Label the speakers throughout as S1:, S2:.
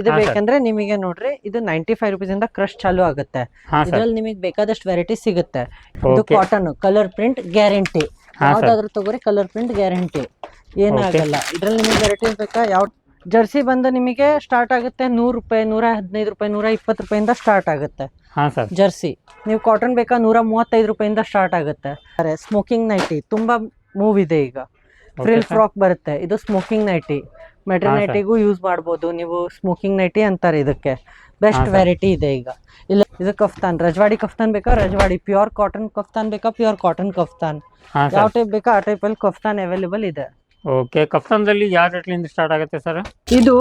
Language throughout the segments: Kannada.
S1: ಇದು ಬೇಕಂದ್ರೆ ನಿಮಗೆ ನೋಡ್ರಿ ಇದು ನೈಂಟಿ ಫೈವ್ ರುಪೀಸ್ ಇಂದ ಕ್ರಶ್ ಚಾಲು ಆಗುತ್ತೆ. ಇದ್ರಲ್ಲಿ ನಿಮಗೆ ಬೇಕಾದಷ್ಟು ವೆರೈಟಿ ಸಿಗುತ್ತೆ. ಇದು ಕಾಟನ್ ಕಲರ್ ಪ್ರಿಂಟ್ ಗ್ಯಾರಂಟಿ ಯಾವ್ದಾದ್ರು ತಗೋರಿ ಕಲರ್ ಪ್ರಿಂಟ್ ಗ್ಯಾರಂಟಿ ಏನಾಗಲ್ಲ ಇದ್ರಲ್ಲಿ ನಿಮಗೆ ವೆರೈಟೀಸ್ ಬೇಕಾ? ಯಾವ ಜರ್ಸಿ ಬಂದು ನಿಮಗೆ ಸ್ಟಾರ್ಟ್ ಆಗುತ್ತೆ ನೂರು ರೂಪಾಯಿ ನೂರ ಹದಿನೈದು ರೂಪಾಯಿ ನೂರ ಇಪ್ಪತ್ತು ರೂಪಾಯಿಂದ ಸ್ಟಾರ್ಟ್ ಆಗುತ್ತೆ. ಜರ್ಸಿ. ನೀವು ಕಾಟನ್ ಬೇಕಾ? ನೂರ ಮೂವತ್ತೈದು ರೂಪಾಯಿಂದ ಸ್ಟಾರ್ಟ್ ಆಗುತ್ತೆ. ಅರೆ ಸ್ಮೋಕಿಂಗ್ ನೈಟಿ ತುಂಬಾ ಮೂವ್ ಇದೆ ಈಗ. ಫ್ರಿಲ್ ಫ್ರಾಕ್ ಬರುತ್ತೆ. ಇದು ಸ್ಮೋಕಿಂಗ್ ನೈಟಿ ಮೆಟರ್ನೈಟಿಗೂ ಯೂಸ್ ಮಾಡ್ಬೋದು. ನೀವು ಸ್ಮೋಕಿಂಗ್ ನೈಟಿ ಅಂತಾರೆ ಇದಕ್ಕೆ. ಬೆಸ್ಟ್ ವೆರೈಟಿ ಇದೆ ಈಗ. ಇಲ್ಲ ಇದು ಕಫ್ತಾನ್. ರಜವಾಡಿ ಕಫ್ತಾನ್ ಬೇಕಾ? ರಜವಾಡಿ. ಪ್ಯೂರ್ ಕಾಟನ್ ಕಫ್ತಾನ್ ಬೇಕಾ? Pure cotton
S2: kaftan.
S1: ಯಾವ ಟೈಪ್ ಬೇಕಾ? ಆ ಟೈಪ್ ಅಲ್ಲಿ ಕಫ್ತಾನ್ ಅವೈಲೇಬಲ್ ಇದೆ.
S2: ಓಕೆ ಕಫ್ತಾನ್ದಲ್ಲಿ ಯಾವ ರೇಟ್ಲಿಂದ ಸ್ಟಾರ್ಟ್ ಆಗುತ್ತೆ ಸರ್?
S1: ಇದು.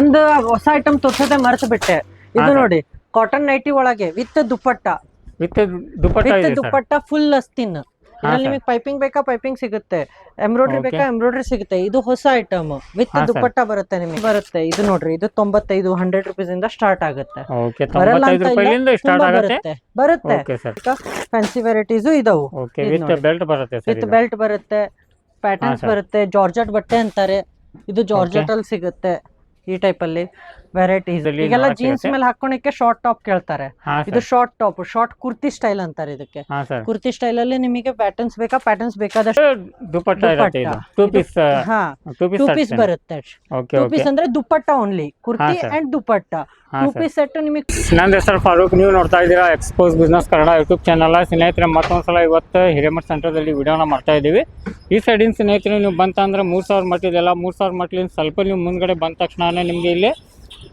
S1: ಒಂದು ಹೊಸ ಐಟಮ್ ತೋರ್ಸೋದೆ ಮರೆತು ಬಿಟ್ಟೆ ಇದು ನೋಡಿ ಕಾಟನ್ ನೈಟಿ ಒಳಗೆ
S2: with
S1: dupatta.
S2: With dupatta
S1: dupatta full ಅಸ್ತಿನ್. ಇದ್ರಲ್ಲಿ ನಿಮಗೆ ಪೈಪಿಂಗ್ ಬೇಕಾ? ಪೈಪಿಂಗ್ ಸಿಗುತ್ತೆ. ಎಂಬ್ರಾಯ್ಡ್ರಿ ಬೇಕಾ? ಎಂಬ್ರಾಯ್ಡ್ರಿ ಸಿಗುತ್ತೆ. ಇದು ಹೊಸ ಐಟಮ್ ವಿತ್ ದುಪ್ಪಟ್ಟ ಬರುತ್ತೆ ನಿಮಗೆ. ಬರುತ್ತೆ. ಇದು ನೋಡ್ರಿ ಇದು ತೊಂಬತ್ತೈದು ಹಂಡ್ರೆಡ್ ರುಪೀಸ್ ಇಂದ ಸ್ಟಾರ್ಟ್ ಆಗುತ್ತೆ. ಬರಲ್ಲ ಬರುತ್ತೆ. ಫ್ಯಾನ್ಸಿ ವೆರೈಟೀಸ್ ಇದಾವು.
S2: ವಿತ್ ಬೆಲ್ಟ್ ಬರುತ್ತೆ
S1: ಪ್ಯಾಟರ್ನ್ಸ್ ಬರುತ್ತೆ. ಜಾರ್ಜೆಟ್ ಬಟ್ಟೆ ಅಂತಾರೆ. ಇದು ಜಾರ್ಜೆಟ್ ಅಲ್ಲಿ ಸಿಗುತ್ತೆ ಈ ಟೈಪ್ ಅಲ್ಲಿ. ವೆರೈಟೀಸ್ ಈಗೆಲ್ಲ ಜೀನ್ಸ್ ಮೇಲೆ ಹಾಕೊಳಕ್ಕೆ ಶಾರ್ಟ್ ಟಾಪ್ ಕೇಳ್ತಾರೆ. ಇದು short top short kurti style ಅಂತಾರೆ ಇದಕ್ಕೆ. ಕುರ್ತಿ ಸ್ಟೈಲ್ ಅಲ್ಲಿ ನಿಮಗೆ ಪ್ಯಾಟರ್ನ್ಸ್ ಬೇಕಾ? ಪ್ಯಾಟರ್ನ್ಸ್ ಬೇಕಾದಷ್ಟು
S2: ಟೂ ಪೀಸ್ ಟೂ
S1: ಬರುತ್ತೆ. ಟೂ ಪೀಸ್ ಅಂದ್ರೆ
S2: dupatta
S1: only kurti
S2: and
S1: dupatta
S2: two
S1: piece set ನಿಮಗೆ
S2: ನನ್ನ ಹೆಸರು ಫಾರೂಕ್. ನೀವು ನೋಡ್ತಾ ಇದ್ದೀರಾ expose business Kannada YouTube channel ಸ್ನೇಹಿತರೆ ಮತ್ತೊಂದ್ಸಲ ಇವತ್ತು ಹಿರೇಮಠ ಸೆಂಟರ್ದಲ್ಲಿ ವಿಡಿಯೋನ ಮಾಡ್ತಾ ಇದ್ದೀವಿ. ಈ ಸೈಡಿನ ಸ್ನೇಹಿತರೆ ನೀವು ಬಂತಂದ್ರೆ ಮೂರು ಸಾವಿರ ಮಟ್ಟಿದೆಲ್ಲ ಮೂರು ಸಾವಿರ ಮಟ್ಲಿಂದ ಸ್ವಲ್ಪ ನೀವು ಮುಂದ್ಗಡೆ ಬಂದ ತಕ್ಷಣ ನಿಮಗೆ ಇಲ್ಲಿ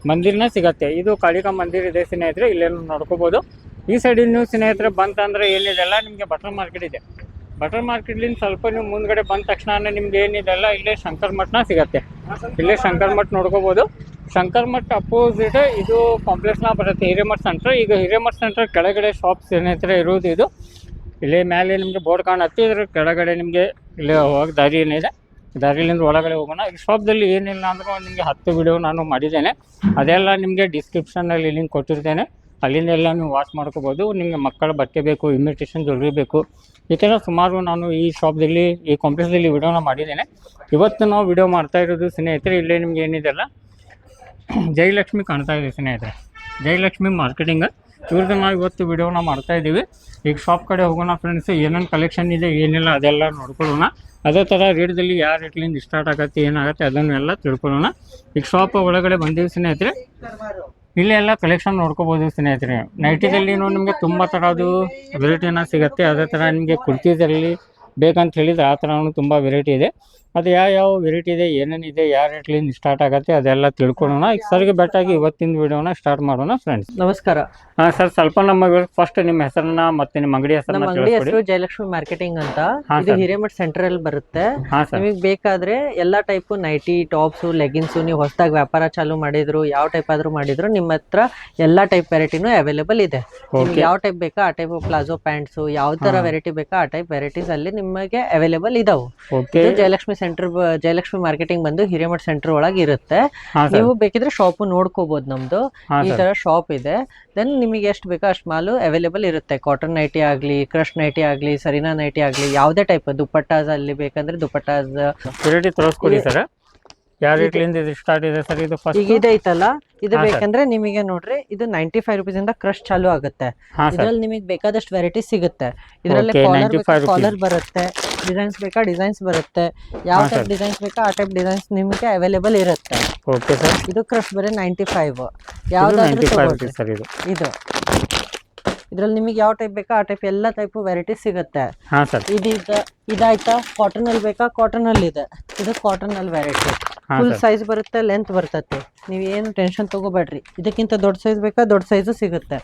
S2: ಮಂದಿರನೇ ಸಿಗತ್ತೆ. ಇದು ಕಾಳಿಕಾ ಮಂದಿರ ಇದೆ ಸ್ನೇಹಿತರೆ, ಇಲ್ಲೇನು ನೋಡ್ಕೋಬೋದು. ಈ ಸೈಡ್ ನೀವು ಸ್ನೇಹಿತರೆ ಬಂತಂದ್ರೆ ಏನಿದೆಲ್ಲ ನಿಮಗೆ ಬಟರ್ ಮಾರ್ಕೆಟ್ ಇದೆ. ಬಟರ್ ಮಾರ್ಕೆಟ್ಲಿಂದ ಸ್ವಲ್ಪ ನೀವು ಮುಂದ್ಗಡೆ ಬಂದ ತಕ್ಷಣ ನಿಮ್ಗೆ ಏನಿದೆಲ್ಲ ಇಲ್ಲೇ ಶಂಕರ್ ಮಠನ ಸಿಗತ್ತೆ. ಇಲ್ಲೇ ಶಂಕರ್ ಮಠ ನೋಡ್ಕೋಬೋದು. ಶಂಕರ್ ಮಠ ಅಪೋಸಿಟ್ ಇದು ಕಾಂಪ್ಲೆಕ್ಸ್ನ ಬರುತ್ತೆ, ಹಿರೇಮಠ ಸೆಂಟರ್ ಈಗ ಹಿರೇಮಠ ಸೆಂಟರ್ ಕೆಳಗಡೆ ಶಾಪ್ ಸ್ನೇಹಿತರೆ ಇರೋದು ಇದು. ಇಲ್ಲಿ ಮೇಲೆ ನಿಮಗೆ ಬೋರ್ಡ್ ಕಾಣತ್ತೆ, ಇದ್ರ ಕೆಳಗಡೆ ನಿಮಗೆ ಇಲ್ಲಿ ಹೋಗಿ ದಾರಿ ಏನಿದೆ ದಾರಿಲಿಂದ ಒಳಗಡೆ ಹೋಗೋಣ. ಈ ಶಾಪ್ದಲ್ಲಿ ಏನಿಲ್ಲ ಅಂದರೂ ನಿಮಗೆ ಹತ್ತು ವಿಡಿಯೋ ನಾನು ಮಾಡಿದ್ದೇನೆ. ಅದೆಲ್ಲ ನಿಮಗೆ ಡಿಸ್ಕ್ರಿಪ್ಷನಲ್ಲಿ ಲಿಂಕ್ ಕೊಟ್ಟಿರ್ತೇನೆ. ಅಲ್ಲಿಂದ ಎಲ್ಲ ನೀವು ವಾಚ್ ಮಾಡ್ಕೋಬೋದು. ನಿಮಗೆ ಮಕ್ಕಳ ಬಟ್ಟೆ ಬೇಕು ಇಮಿಟೇಷನ್ ಜ್ಯುವೆಲ್ರಿ ಬೇಕು. ಈ ಥರ ಸುಮಾರು ನಾನು ಈ ಶಾಪ್ದಲ್ಲಿ ಈ ಕಾಂಪ್ಲೆಕ್ಸಲ್ಲಿ ವಿಡಿಯೋನ ಮಾಡಿದ್ದೇನೆ. ಇವತ್ತು ನಾವು ವಿಡಿಯೋ ಮಾಡ್ತಾ ಇರೋದು ಸ್ನೇಹಿತರೆ, ಇಲ್ಲೇ ನಿಮ್ಗೆ ಏನಿದೆಲ್ಲ ಜಯಲಕ್ಷ್ಮಿ ಕಾಣ್ತಾ ಇದೆ ಸ್ನೇಹಿತರೆ. ಜಯಲಕ್ಷ್ಮಿ ಮಾರ್ಕೆಟಿಂಗ್ ಇವ್ರದ್ದು ನಾವು ಇವತ್ತು ವಿಡಿಯೋನ ಮಾಡ್ತಾ ಇದ್ದೀವಿ ಈಗ ಶಾಪ್ ಕಡೆ ಹೋಗೋಣ ಫ್ರೆಂಡ್ಸ್ ಏನೇನು ಕಲೆಕ್ಷನ್ ಇದೆ, ಏನಿಲ್ಲ, ಅದೆಲ್ಲ ನೋಡ್ಕೊಳ್ಳೋಣ. ಅದೇ ಥರ ರೇಟ್ದಲ್ಲಿ ಯಾವ ರೇಟ್ಲಿಂದ ಸ್ಟಾರ್ಟ್ ಆಗತ್ತೆ, ಏನಾಗುತ್ತೆ, ಅದನ್ನೆಲ್ಲ ತಿಳ್ಕೊಳ್ಳೋಣ. ಈಗ ಶಾಪ್ ಒಳಗಡೆ ಬಂದೀವಿ ಸ್ನೇಹಿತರೆ. ಇಲ್ಲಿ ಎಲ್ಲ ಕಲೆಕ್ಷನ್ ನೋಡ್ಕೋಬೋದು ಸ್ನೇಹಿತರೆ. ನೈಟಿದಲ್ಲಿ ನಿಮಗೆ ತುಂಬ ಥರದ್ದು ವೆರೈಟಿನ ಸಿಗುತ್ತೆ. ಅದೇ ಥರ ನಿಮಗೆ ಕುರ್ತಿದಲ್ಲಿ ಬೇಕಂತ ಹೇಳಿದ್ರೆ ಆ ಥರನೂ ತುಂಬ ವೆರೈಟಿ ಇದೆ. ಅದು ಯಾವ ಯಾವ ವೆರೈಟಿ ಇದೆ ಏನೇನಿದೆ ಯಾವ ರೇಟ್ಲಿಂದ ಸ್ಟಾರ್ಟ್ ಆಗುತ್ತೆ ಅದೆಲ್ಲ ತಿಳ್ಕೊಳ್ಳೋಣ. ಈಗ ಸರ್ಗೆ ಬೆಟ್ಟಾಗಿ ಇವತ್ತಿನ ವಿಡಿಯೋನ ಸ್ಟಾರ್ಟ್ ಮಾಡೋಣ ಫ್ರೆಂಡ್ಸ್
S1: ನಮಸ್ಕಾರ.
S2: ಹಾಂ ಸರ್ ಸ್ವಲ್ಪ ನಮ್ಮ ಫಸ್ಟ್ ನಿಮ್ಮ ಹೆಸರನ್ನ ಮತ್ತೆ ನಿಮ್ಮ ಅಂಗಡಿ
S1: ನಮ್ಮ
S2: ಹೆಸರನ್ನ
S1: ಅಂಗಡಿ ಹೆಸರು ಜಯಲಕ್ಷ್ಮಿ ಮಾರ್ಕೆಟಿಂಗ್ ಅಂತ.
S2: ಹಾ,
S1: ಇದು
S2: sir.
S1: ಹಿರೇಮಠ ಸೆಂಟರ್ ಅಲ್ಲಿ ಬರುತ್ತೆ.
S2: ಹಾಂ ಸರ್
S1: ನಿಮಗೆ ಬೇಕಾದ್ರೆ ಎಲ್ಲಾ ಟೈಪ್ ನೈಟಿ ಟಾಪ್ಸ್ ಲೆಗಿನ್ಸ್ ನೀವು ಹೊಸದಾಗಿ ವ್ಯಾಪಾರ ಚಾಲು ಮಾಡಿದ್ರು ಯಾವ ಟೈಪ್ ಆದ್ರೂ ಮಾಡಿದ್ರು ನಿಮ್ಮ ಹತ್ರ ಎಲ್ಲಾ ಟೈಪ್ ವೆರೈಟಿನೂ ಅವೈಲೇಬಲ್ ಇದೆ. ನಿಮ್ಗೆ ಯಾವ ಟೈಪ್ ಬೇಕಾ ಆ ಟೈಪ್ ಪ್ಲಾಜೋ ಪ್ಯಾಂಟ್ಸ್ ಯಾವ ತರ ವೆರೈಟಿ ಬೇಕಾ ಆ ಟೈಪ್ ವೆರೈಟೀಸ್ ಅಲ್ಲಿ ನಿಮಗೆ ಅವೈಲೇಬಲ್ ಇದಾವೆ.
S2: ಓಕೆ
S1: ಇದು ಜಯಲಕ್ಷ್ಮಿ ಸೆಂಟರ್ ಜಯಲಕ್ಷ್ಮಿ ಮಾರ್ಕೆಟಿಂಗ್ ಬಂದು ಹಿರೇಮಠ ಸೆಂಟರ್ ಒಳಗೆ ಇರುತ್ತೆ. ನೀವು ಬೇಕಿದ್ರೆ ಶಾಪ್ ನೋಡ್ಕೋಬಹುದು ನಮ್ದು. ಈ ತರ ಶಾಪ್ ಇದೆ. ದೆನ್ ನಿಮಗೆ ಎಷ್ಟು ಬೇಕೋ ಅಷ್ಟು ಮಾಲು ಅವೈಲೇಬಲ್ ಇರುತ್ತೆ. ಕಾಟನ್ ನೈಟಿ ಆಗ್ಲಿ ಕ್ರಶ್ ನೈಟಿ ಆಗ್ಲಿ ಸರಿನಾ ನೈಟಿ ಆಗ್ಲಿ ಯಾವುದೇ ಟೈಪ್ ದುಪ್ಪಟ್ಟಾಸ್ ಅಲ್ಲಿ ಬೇಕಂದ್ರೆ ದುಪ್ಪಟ್ಟಾಸ್.
S2: Variety ತೋರಿಸ್ಕೊಡಿ sir. ಯಾವ
S1: ಇದು-
S2: ರೇಟ್ಲಿಂದ ಇದು ಸ್ಟಾರ್ಟ್ ಇದೆ ಸರ್? ಇದು
S1: ಈಗ
S2: ಫಸ್ಟ್
S1: ಇದೈತಲ್ಲ? ಇದು
S2: ಹಾ, sir.
S1: ಬೇಕಂದ್ರೆ ನಿಮಗೆ ನೋಡ್ರಿ ಇದು ನೈಂಟಿ ಫೈವ್ ರುಪೀಸ್ ಇಂದ ಕ್ರಶ್ ಚಾಲು ಆಗುತ್ತೆ.
S2: ಹಾಂ ಸರ್.
S1: ಇದ್ರಲ್ಲಿ ನಿಮಗೆ ಬೇಕಾದಷ್ಟು ವೆರೈಟಿ ಸಿಗುತ್ತೆ. ಇದರಲ್ಲಿ
S2: Okay,
S1: ಕಾಲರ್
S2: 95 rupees.
S1: ಕಾಲರ್ ಬರುತ್ತೆ. ಡಿಸೈನ್ಸ್ ಬೇಕಾ? ಡಿಸೈನ್ಸ್ ಬರುತ್ತೆ. ಯಾವ
S2: ಹಾ,
S1: ಟೈಪ್
S2: sir.
S1: ಡಿಸೈನ್ಸ್ ಬೇಕಾ? ಆ ಟೈಪ್ ಡಿಸೈನ್ಸ್ ನಿಮಗೆ ಅವೈಲೇಬಲ್ ಇರುತ್ತೆ.
S2: Okay sir.
S1: ಇದು ಕ್ರಶ್ ಬರೀ ನೈಂಟಿ ಫೈವ್
S2: ಇದು
S1: ಯಾವ್ದಾದ್ರು
S2: ನೈಂಟಿ ಫೈವ್
S1: ತಗೊಳ್ರಿ.
S2: ರುಪೀಸ್ ಸರ್ ಇದು.
S1: ಇದು. ಇದ್ರಲ್ಲಿ ನಿಮಗೆ ಯಾವ ಟೈಪ್ ಬೇಕಾ ಆ ಟೈಪ್ ಎಲ್ಲ ಟೈಪ್ ವೆರೈಟಿ ಸಿಗುತ್ತೆ.
S2: ಹಾಂ ಸರ್.
S1: ಇದು ಇದ- ಇದಾಯ್ತಾ? ಕಾಟನ್ ಅಲ್ಲಿ ಬೇಕಾ? ಕಾಟನ್ ಅಲ್ಲಿ ಇದೆ. ಇದು ಕಾಟನ್ ಅಲ್ಲಿ ವೆರೈಟಿ ಫುಲ್ ಸೈಜ್ ಬರುತ್ತೆ ಲೆಂತ್ ಬರ್ತೈತಿ. ನೀವು ಏನು ಟೆನ್ಷನ್ ತಗೋಬೇಡ್ರಿ. ಇದಕ್ಕಿಂತ ದೊಡ್ಡ ಸೈಜ್ ಬೇಕಾ? ದೊಡ್ಡ ಸೈಜ್ ಸಿಗುತ್ತೆ.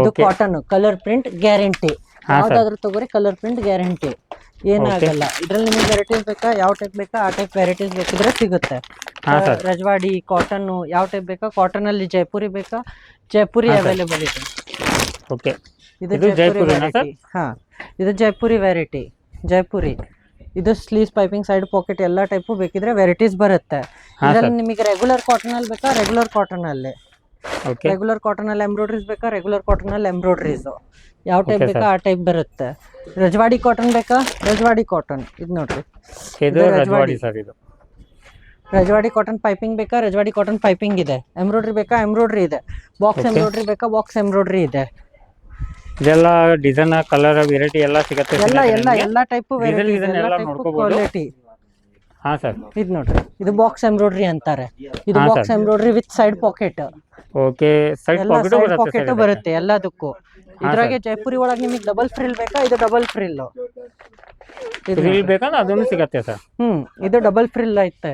S1: ಇದು ಕಾಟನ್ ಕಲರ್ ಪ್ರಿಂಟ್ ಗ್ಯಾರಂಟಿ ಯಾವ್ದಾದ್ರು ತಗೋರಿ ಕಲರ್ ಪ್ರಿಂಟ್ ಗ್ಯಾರಂಟಿ ಏನಾಗಲ್ಲ ಇದ್ರಲ್ಲಿ ನಿಮಗೆ ವೆರೈಟೀಸ್ ಬೇಕಾ? ಯಾವ ಟೈಪ್ ಬೇಕಾ? ಆ ಟೈಪ್ ವೆರೈಟೀಸ್ ಬೇಕಿದ್ರೆ ಸಿಗುತ್ತೆ. ರಜವಾಡಿ ಕಾಟನ್ ಯಾವ ಟೈಪ್ ಬೇಕಾ? ಕಾಟನ್ ಅಲ್ಲಿ ಜೈಪುರಿ ಬೇಕಾ? ಜೈಪುರಿ ಅವೈಲೇಬಲ್ ಇದೆ.
S2: ಓಕೆ.
S1: ಇದು ಜೈಪುರಿ ಹಾ. ಇದು ಜೈಪುರಿ ವೆರೈಟಿ ಜೈಪುರಿ. ಇದು ಸ್ಲೀವ್ಸ್ ಪೈಪಿಂಗ್ ಸೈಡ್ ಪಾಕೆಟ್ ಎಲ್ಲ ಟೈಪು ಬೇಕಿದ್ರೆ ವೆರೈಟೀಸ್ ಬರುತ್ತೆ. ಇದರಲ್ಲಿ ನಿಮಗೆ ರೆಗ್ಯುಲರ್ ಕಾಟನ್ ಅಲ್ಲಿ ಬೇಕಾ? ರೆಗ್ಯುಲರ್ ಕಾಟನ್ ಅಲ್ಲಿ. ರೆಗ್ಯುಲರ್ ಕಾಟನ್ ಅಲ್ಲಿ ಎಂಬ್ರಾಯ್ಡ್ರೀಸ್ ಬೇಕಾ? ರೆಗ್ಯುಲರ್ ಕಾಟನ್ ಅಲ್ಲಿ ಎಂಬ್ರಾಯ್ಡ್ರೀಸ್ ಯಾವ ಟೈಪ್ ಬೇಕಾ? ಆ ಟೈಪ್ ಬರುತ್ತೆ. ರಜವಾಡಿ ಕಾಟನ್ ಬೇಕಾ? ರಜವಾಡಿ ಕಾಟನ್ ಇದು ನೋಡ್ರಿ.
S2: ಇದು ರಜವಾಡಿ
S1: ರಜವಾಡಿ.
S2: ಸರ್ ಇದು.
S1: ರಜವಾಡಿ ಕಾಟನ್ ಪೈಪಿಂಗ್ ಬೇಕಾ? ರಜವಾಡಿ ಕಾಟನ್ ಪೈಪಿಂಗ್ ಇದೆ. ಎಂಬ್ರಾಯ್ಡ್ರಿ ಬೇಕಾ? ಎಂಬ್ರಾಯ್ಡ್ರಿ ಇದೆ. ಬಾಕ್ಸ್. ಎಂಬ್ರಾಯ್ಡ್ರಿ ಬೇಕಾ? ಬಾಕ್ಸ್ ಎಂಬ್ರಾಯ್ಡ್ರಿ ಇದೆ.
S2: ಇದೆಲ್ಲ ಡಿಸೈನ್ ಕಲರ್ ವೆರೈಟಿ ಎಲ್ಲ ಸಿಗುತ್ತೆ
S1: ಎಲ್ಲ ಎಲ್ಲ ಎಲ್ಲ ಟೈಪ್
S2: ಎಲ್ಲ.
S1: ಕ್ವಾಲಿಟಿ
S2: ಹಾಂ ಸರ್
S1: ಇದು ನೋಡ್ರಿ. ಇದು ಬಾಕ್ಸ್ ಎಂಬ್ರಾಯ್ಡ್ರಿ ಅಂತಾರೆ. ಇದು box. Embroidery with side
S2: pocket okay
S1: side
S2: pocket
S1: pocket
S2: ಬರುತ್ತೆ
S1: ಎಲ್ಲದಕ್ಕೂ. ಇದ್ರಾಗೆ ಜೈಪುರಿ ಒಳಗೆ ನಿಮಗೆ ಡಬಲ್ ಫ್ರಿಲ್ ಬೇಕಾ? ಇದು ಡಬಲ್ ಫ್ರಿಲ್
S2: ಫ್ರಿಲ್ ಬೇಕಾ? ಅದನ್ನು ಸಿಗತ್ತೆ ಸರ್
S1: ಹ್ಮ್ ಇದು ಡಬಲ್ ಫ್ರಿಲ್ ಐತೆ.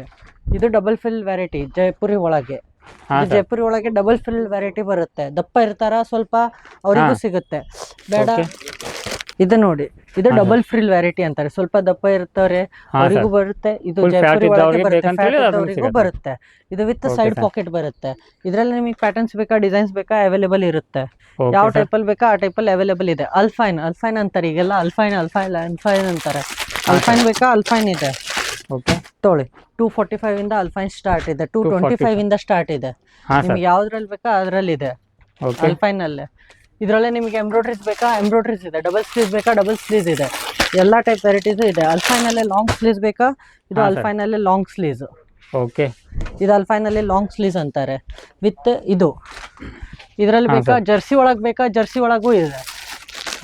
S1: ಇದು ಡಬಲ್ ಫ್ರಿಲ್ ವೆರೈಟಿ ಜೈಪುರಿ ಒಳಗೆ. ಜೈಪುರಿ ಒಳಗೆ ಡಬಲ್ ಫ್ರಿಲ್ ವೆರೈಟಿ ಬರುತ್ತೆ. ದಪ್ಪ ಇರ್ತಾರ ಸ್ವಲ್ಪ ಅವರಿಗೂ ಸಿಗುತ್ತೆ. ಬೇಡ. ಇದು ನೋಡಿ. ಇದು ಡಬಲ್ ಫ್ರಿಲ್ ವೆರೈಟಿ ಅಂತಾರೆ. ಸ್ವಲ್ಪ ದಪ್ಪ ಇರ್ತಾರೆ ಅವರಿಗೂ ಬರುತ್ತೆ. ಇದು
S2: ಅವರಿಗೂ
S1: ಜೈಪುರಿ ಒಳಗೆ ಬರುತ್ತೆ. ಇದು ವಿತ್ ಸೈಡ್ ಪಾಕೆಟ್ ಬರುತ್ತೆ. ಇದರಲ್ಲಿ ನಿಮಗೆ ಪ್ಯಾಟರ್ನ್ಸ್ ಬೇಕಾ ಡಿಸೈನ್ಸ್ ಬೇಕಾ ಅವೈಲೇಬಲ್ ಇರುತ್ತೆ. ಯಾವ
S2: ಟೈಪ್
S1: ಟೈಪಲ್ಲಿ ಬೇಕಾ ಆ ಟೈಪಲ್ಲಿ ಅವೈಲೇಬಲ್ ಇದೆ. ಅಲ್ಫೈನ್ ಅಲ್ಫೈನ್ ಅಂತಾರೆ ಈಗೆಲ್ಲ. ಅಲ್ಫೈನ್ ಅಲ್ಫೈನ್ ಅಲ್ಫೈನ್ ಅಂತಾರೆ. ಅಲ್ಫೈನ್ ಬೇಕಾ ಅಲ್ಫೈನ್ ಇದೆ.
S2: ಓಕೆ
S1: ತೊಳಿ. ಟೂ ಫೋರ್ಟಿ ಫೈವ್ ಇಂದ ಅಲ್ಫೈನ್ ಸ್ಟಾರ್ಟ್ ಇದೆ. ಟೂ ಟ್ವೆಂಟಿ ಫೈವ್ ಇಂದ. ಸ್ಟಾರ್ಟ್ ಇದೆ ನಿಮ್ಗೆ ಯಾವ್ದ್ರಲ್ಲಿ ಬೇಕಾ ಅದ್ರಲ್ಲಿ ಇದೆ ಅಲ್ಫೈನ್ ಅಲ್ಲೇ ಇದರಲ್ಲೇ ನಿಮಗೆ ಎಂಬ್ರಾಯ್ಡ್ರೀಸ್ ಬೇಕಾ? ಎಂಬ್ರಾಯ್ಡ್ರೀಸ್ ಇದೆ. ಡಬಲ್ ಸ್ಲೀವ್ ಬೇಕಾ? ಡಬಲ್ ಸ್ಲೀವ್ ಇದೆ. ಎಲ್ಲ ಟೈಪ್ ವೆರೈಟೀಸ್ ಇದೆ. ಅಲ್ಫೈನ್ ಅಲ್ಲೇ ಲಾಂಗ್ ಸ್ಲೀವ್ ಬೇಕಾ? ಇದು ಅಲ್ಫೈನ್ ಅಲ್ಲೇ ಲಾಂಗ್ ಸ್ಲೀವ್
S2: ಓಕೆ
S1: ಇದು ಅಲ್ಫೈನ್ ಅಲ್ಲಿ ಲಾಂಗ್ ಸ್ಲೀವ್ಸ್ ಅಂತಾರೆ. ವಿತ್ ಇದು. ಇದರಲ್ಲಿ ಬೇಕಾ. ಜರ್ಸಿ ಒಳಗೆ ಬೇಕಾ? ಜರ್ಸಿ ಒಳಗೂ ಇದೆ.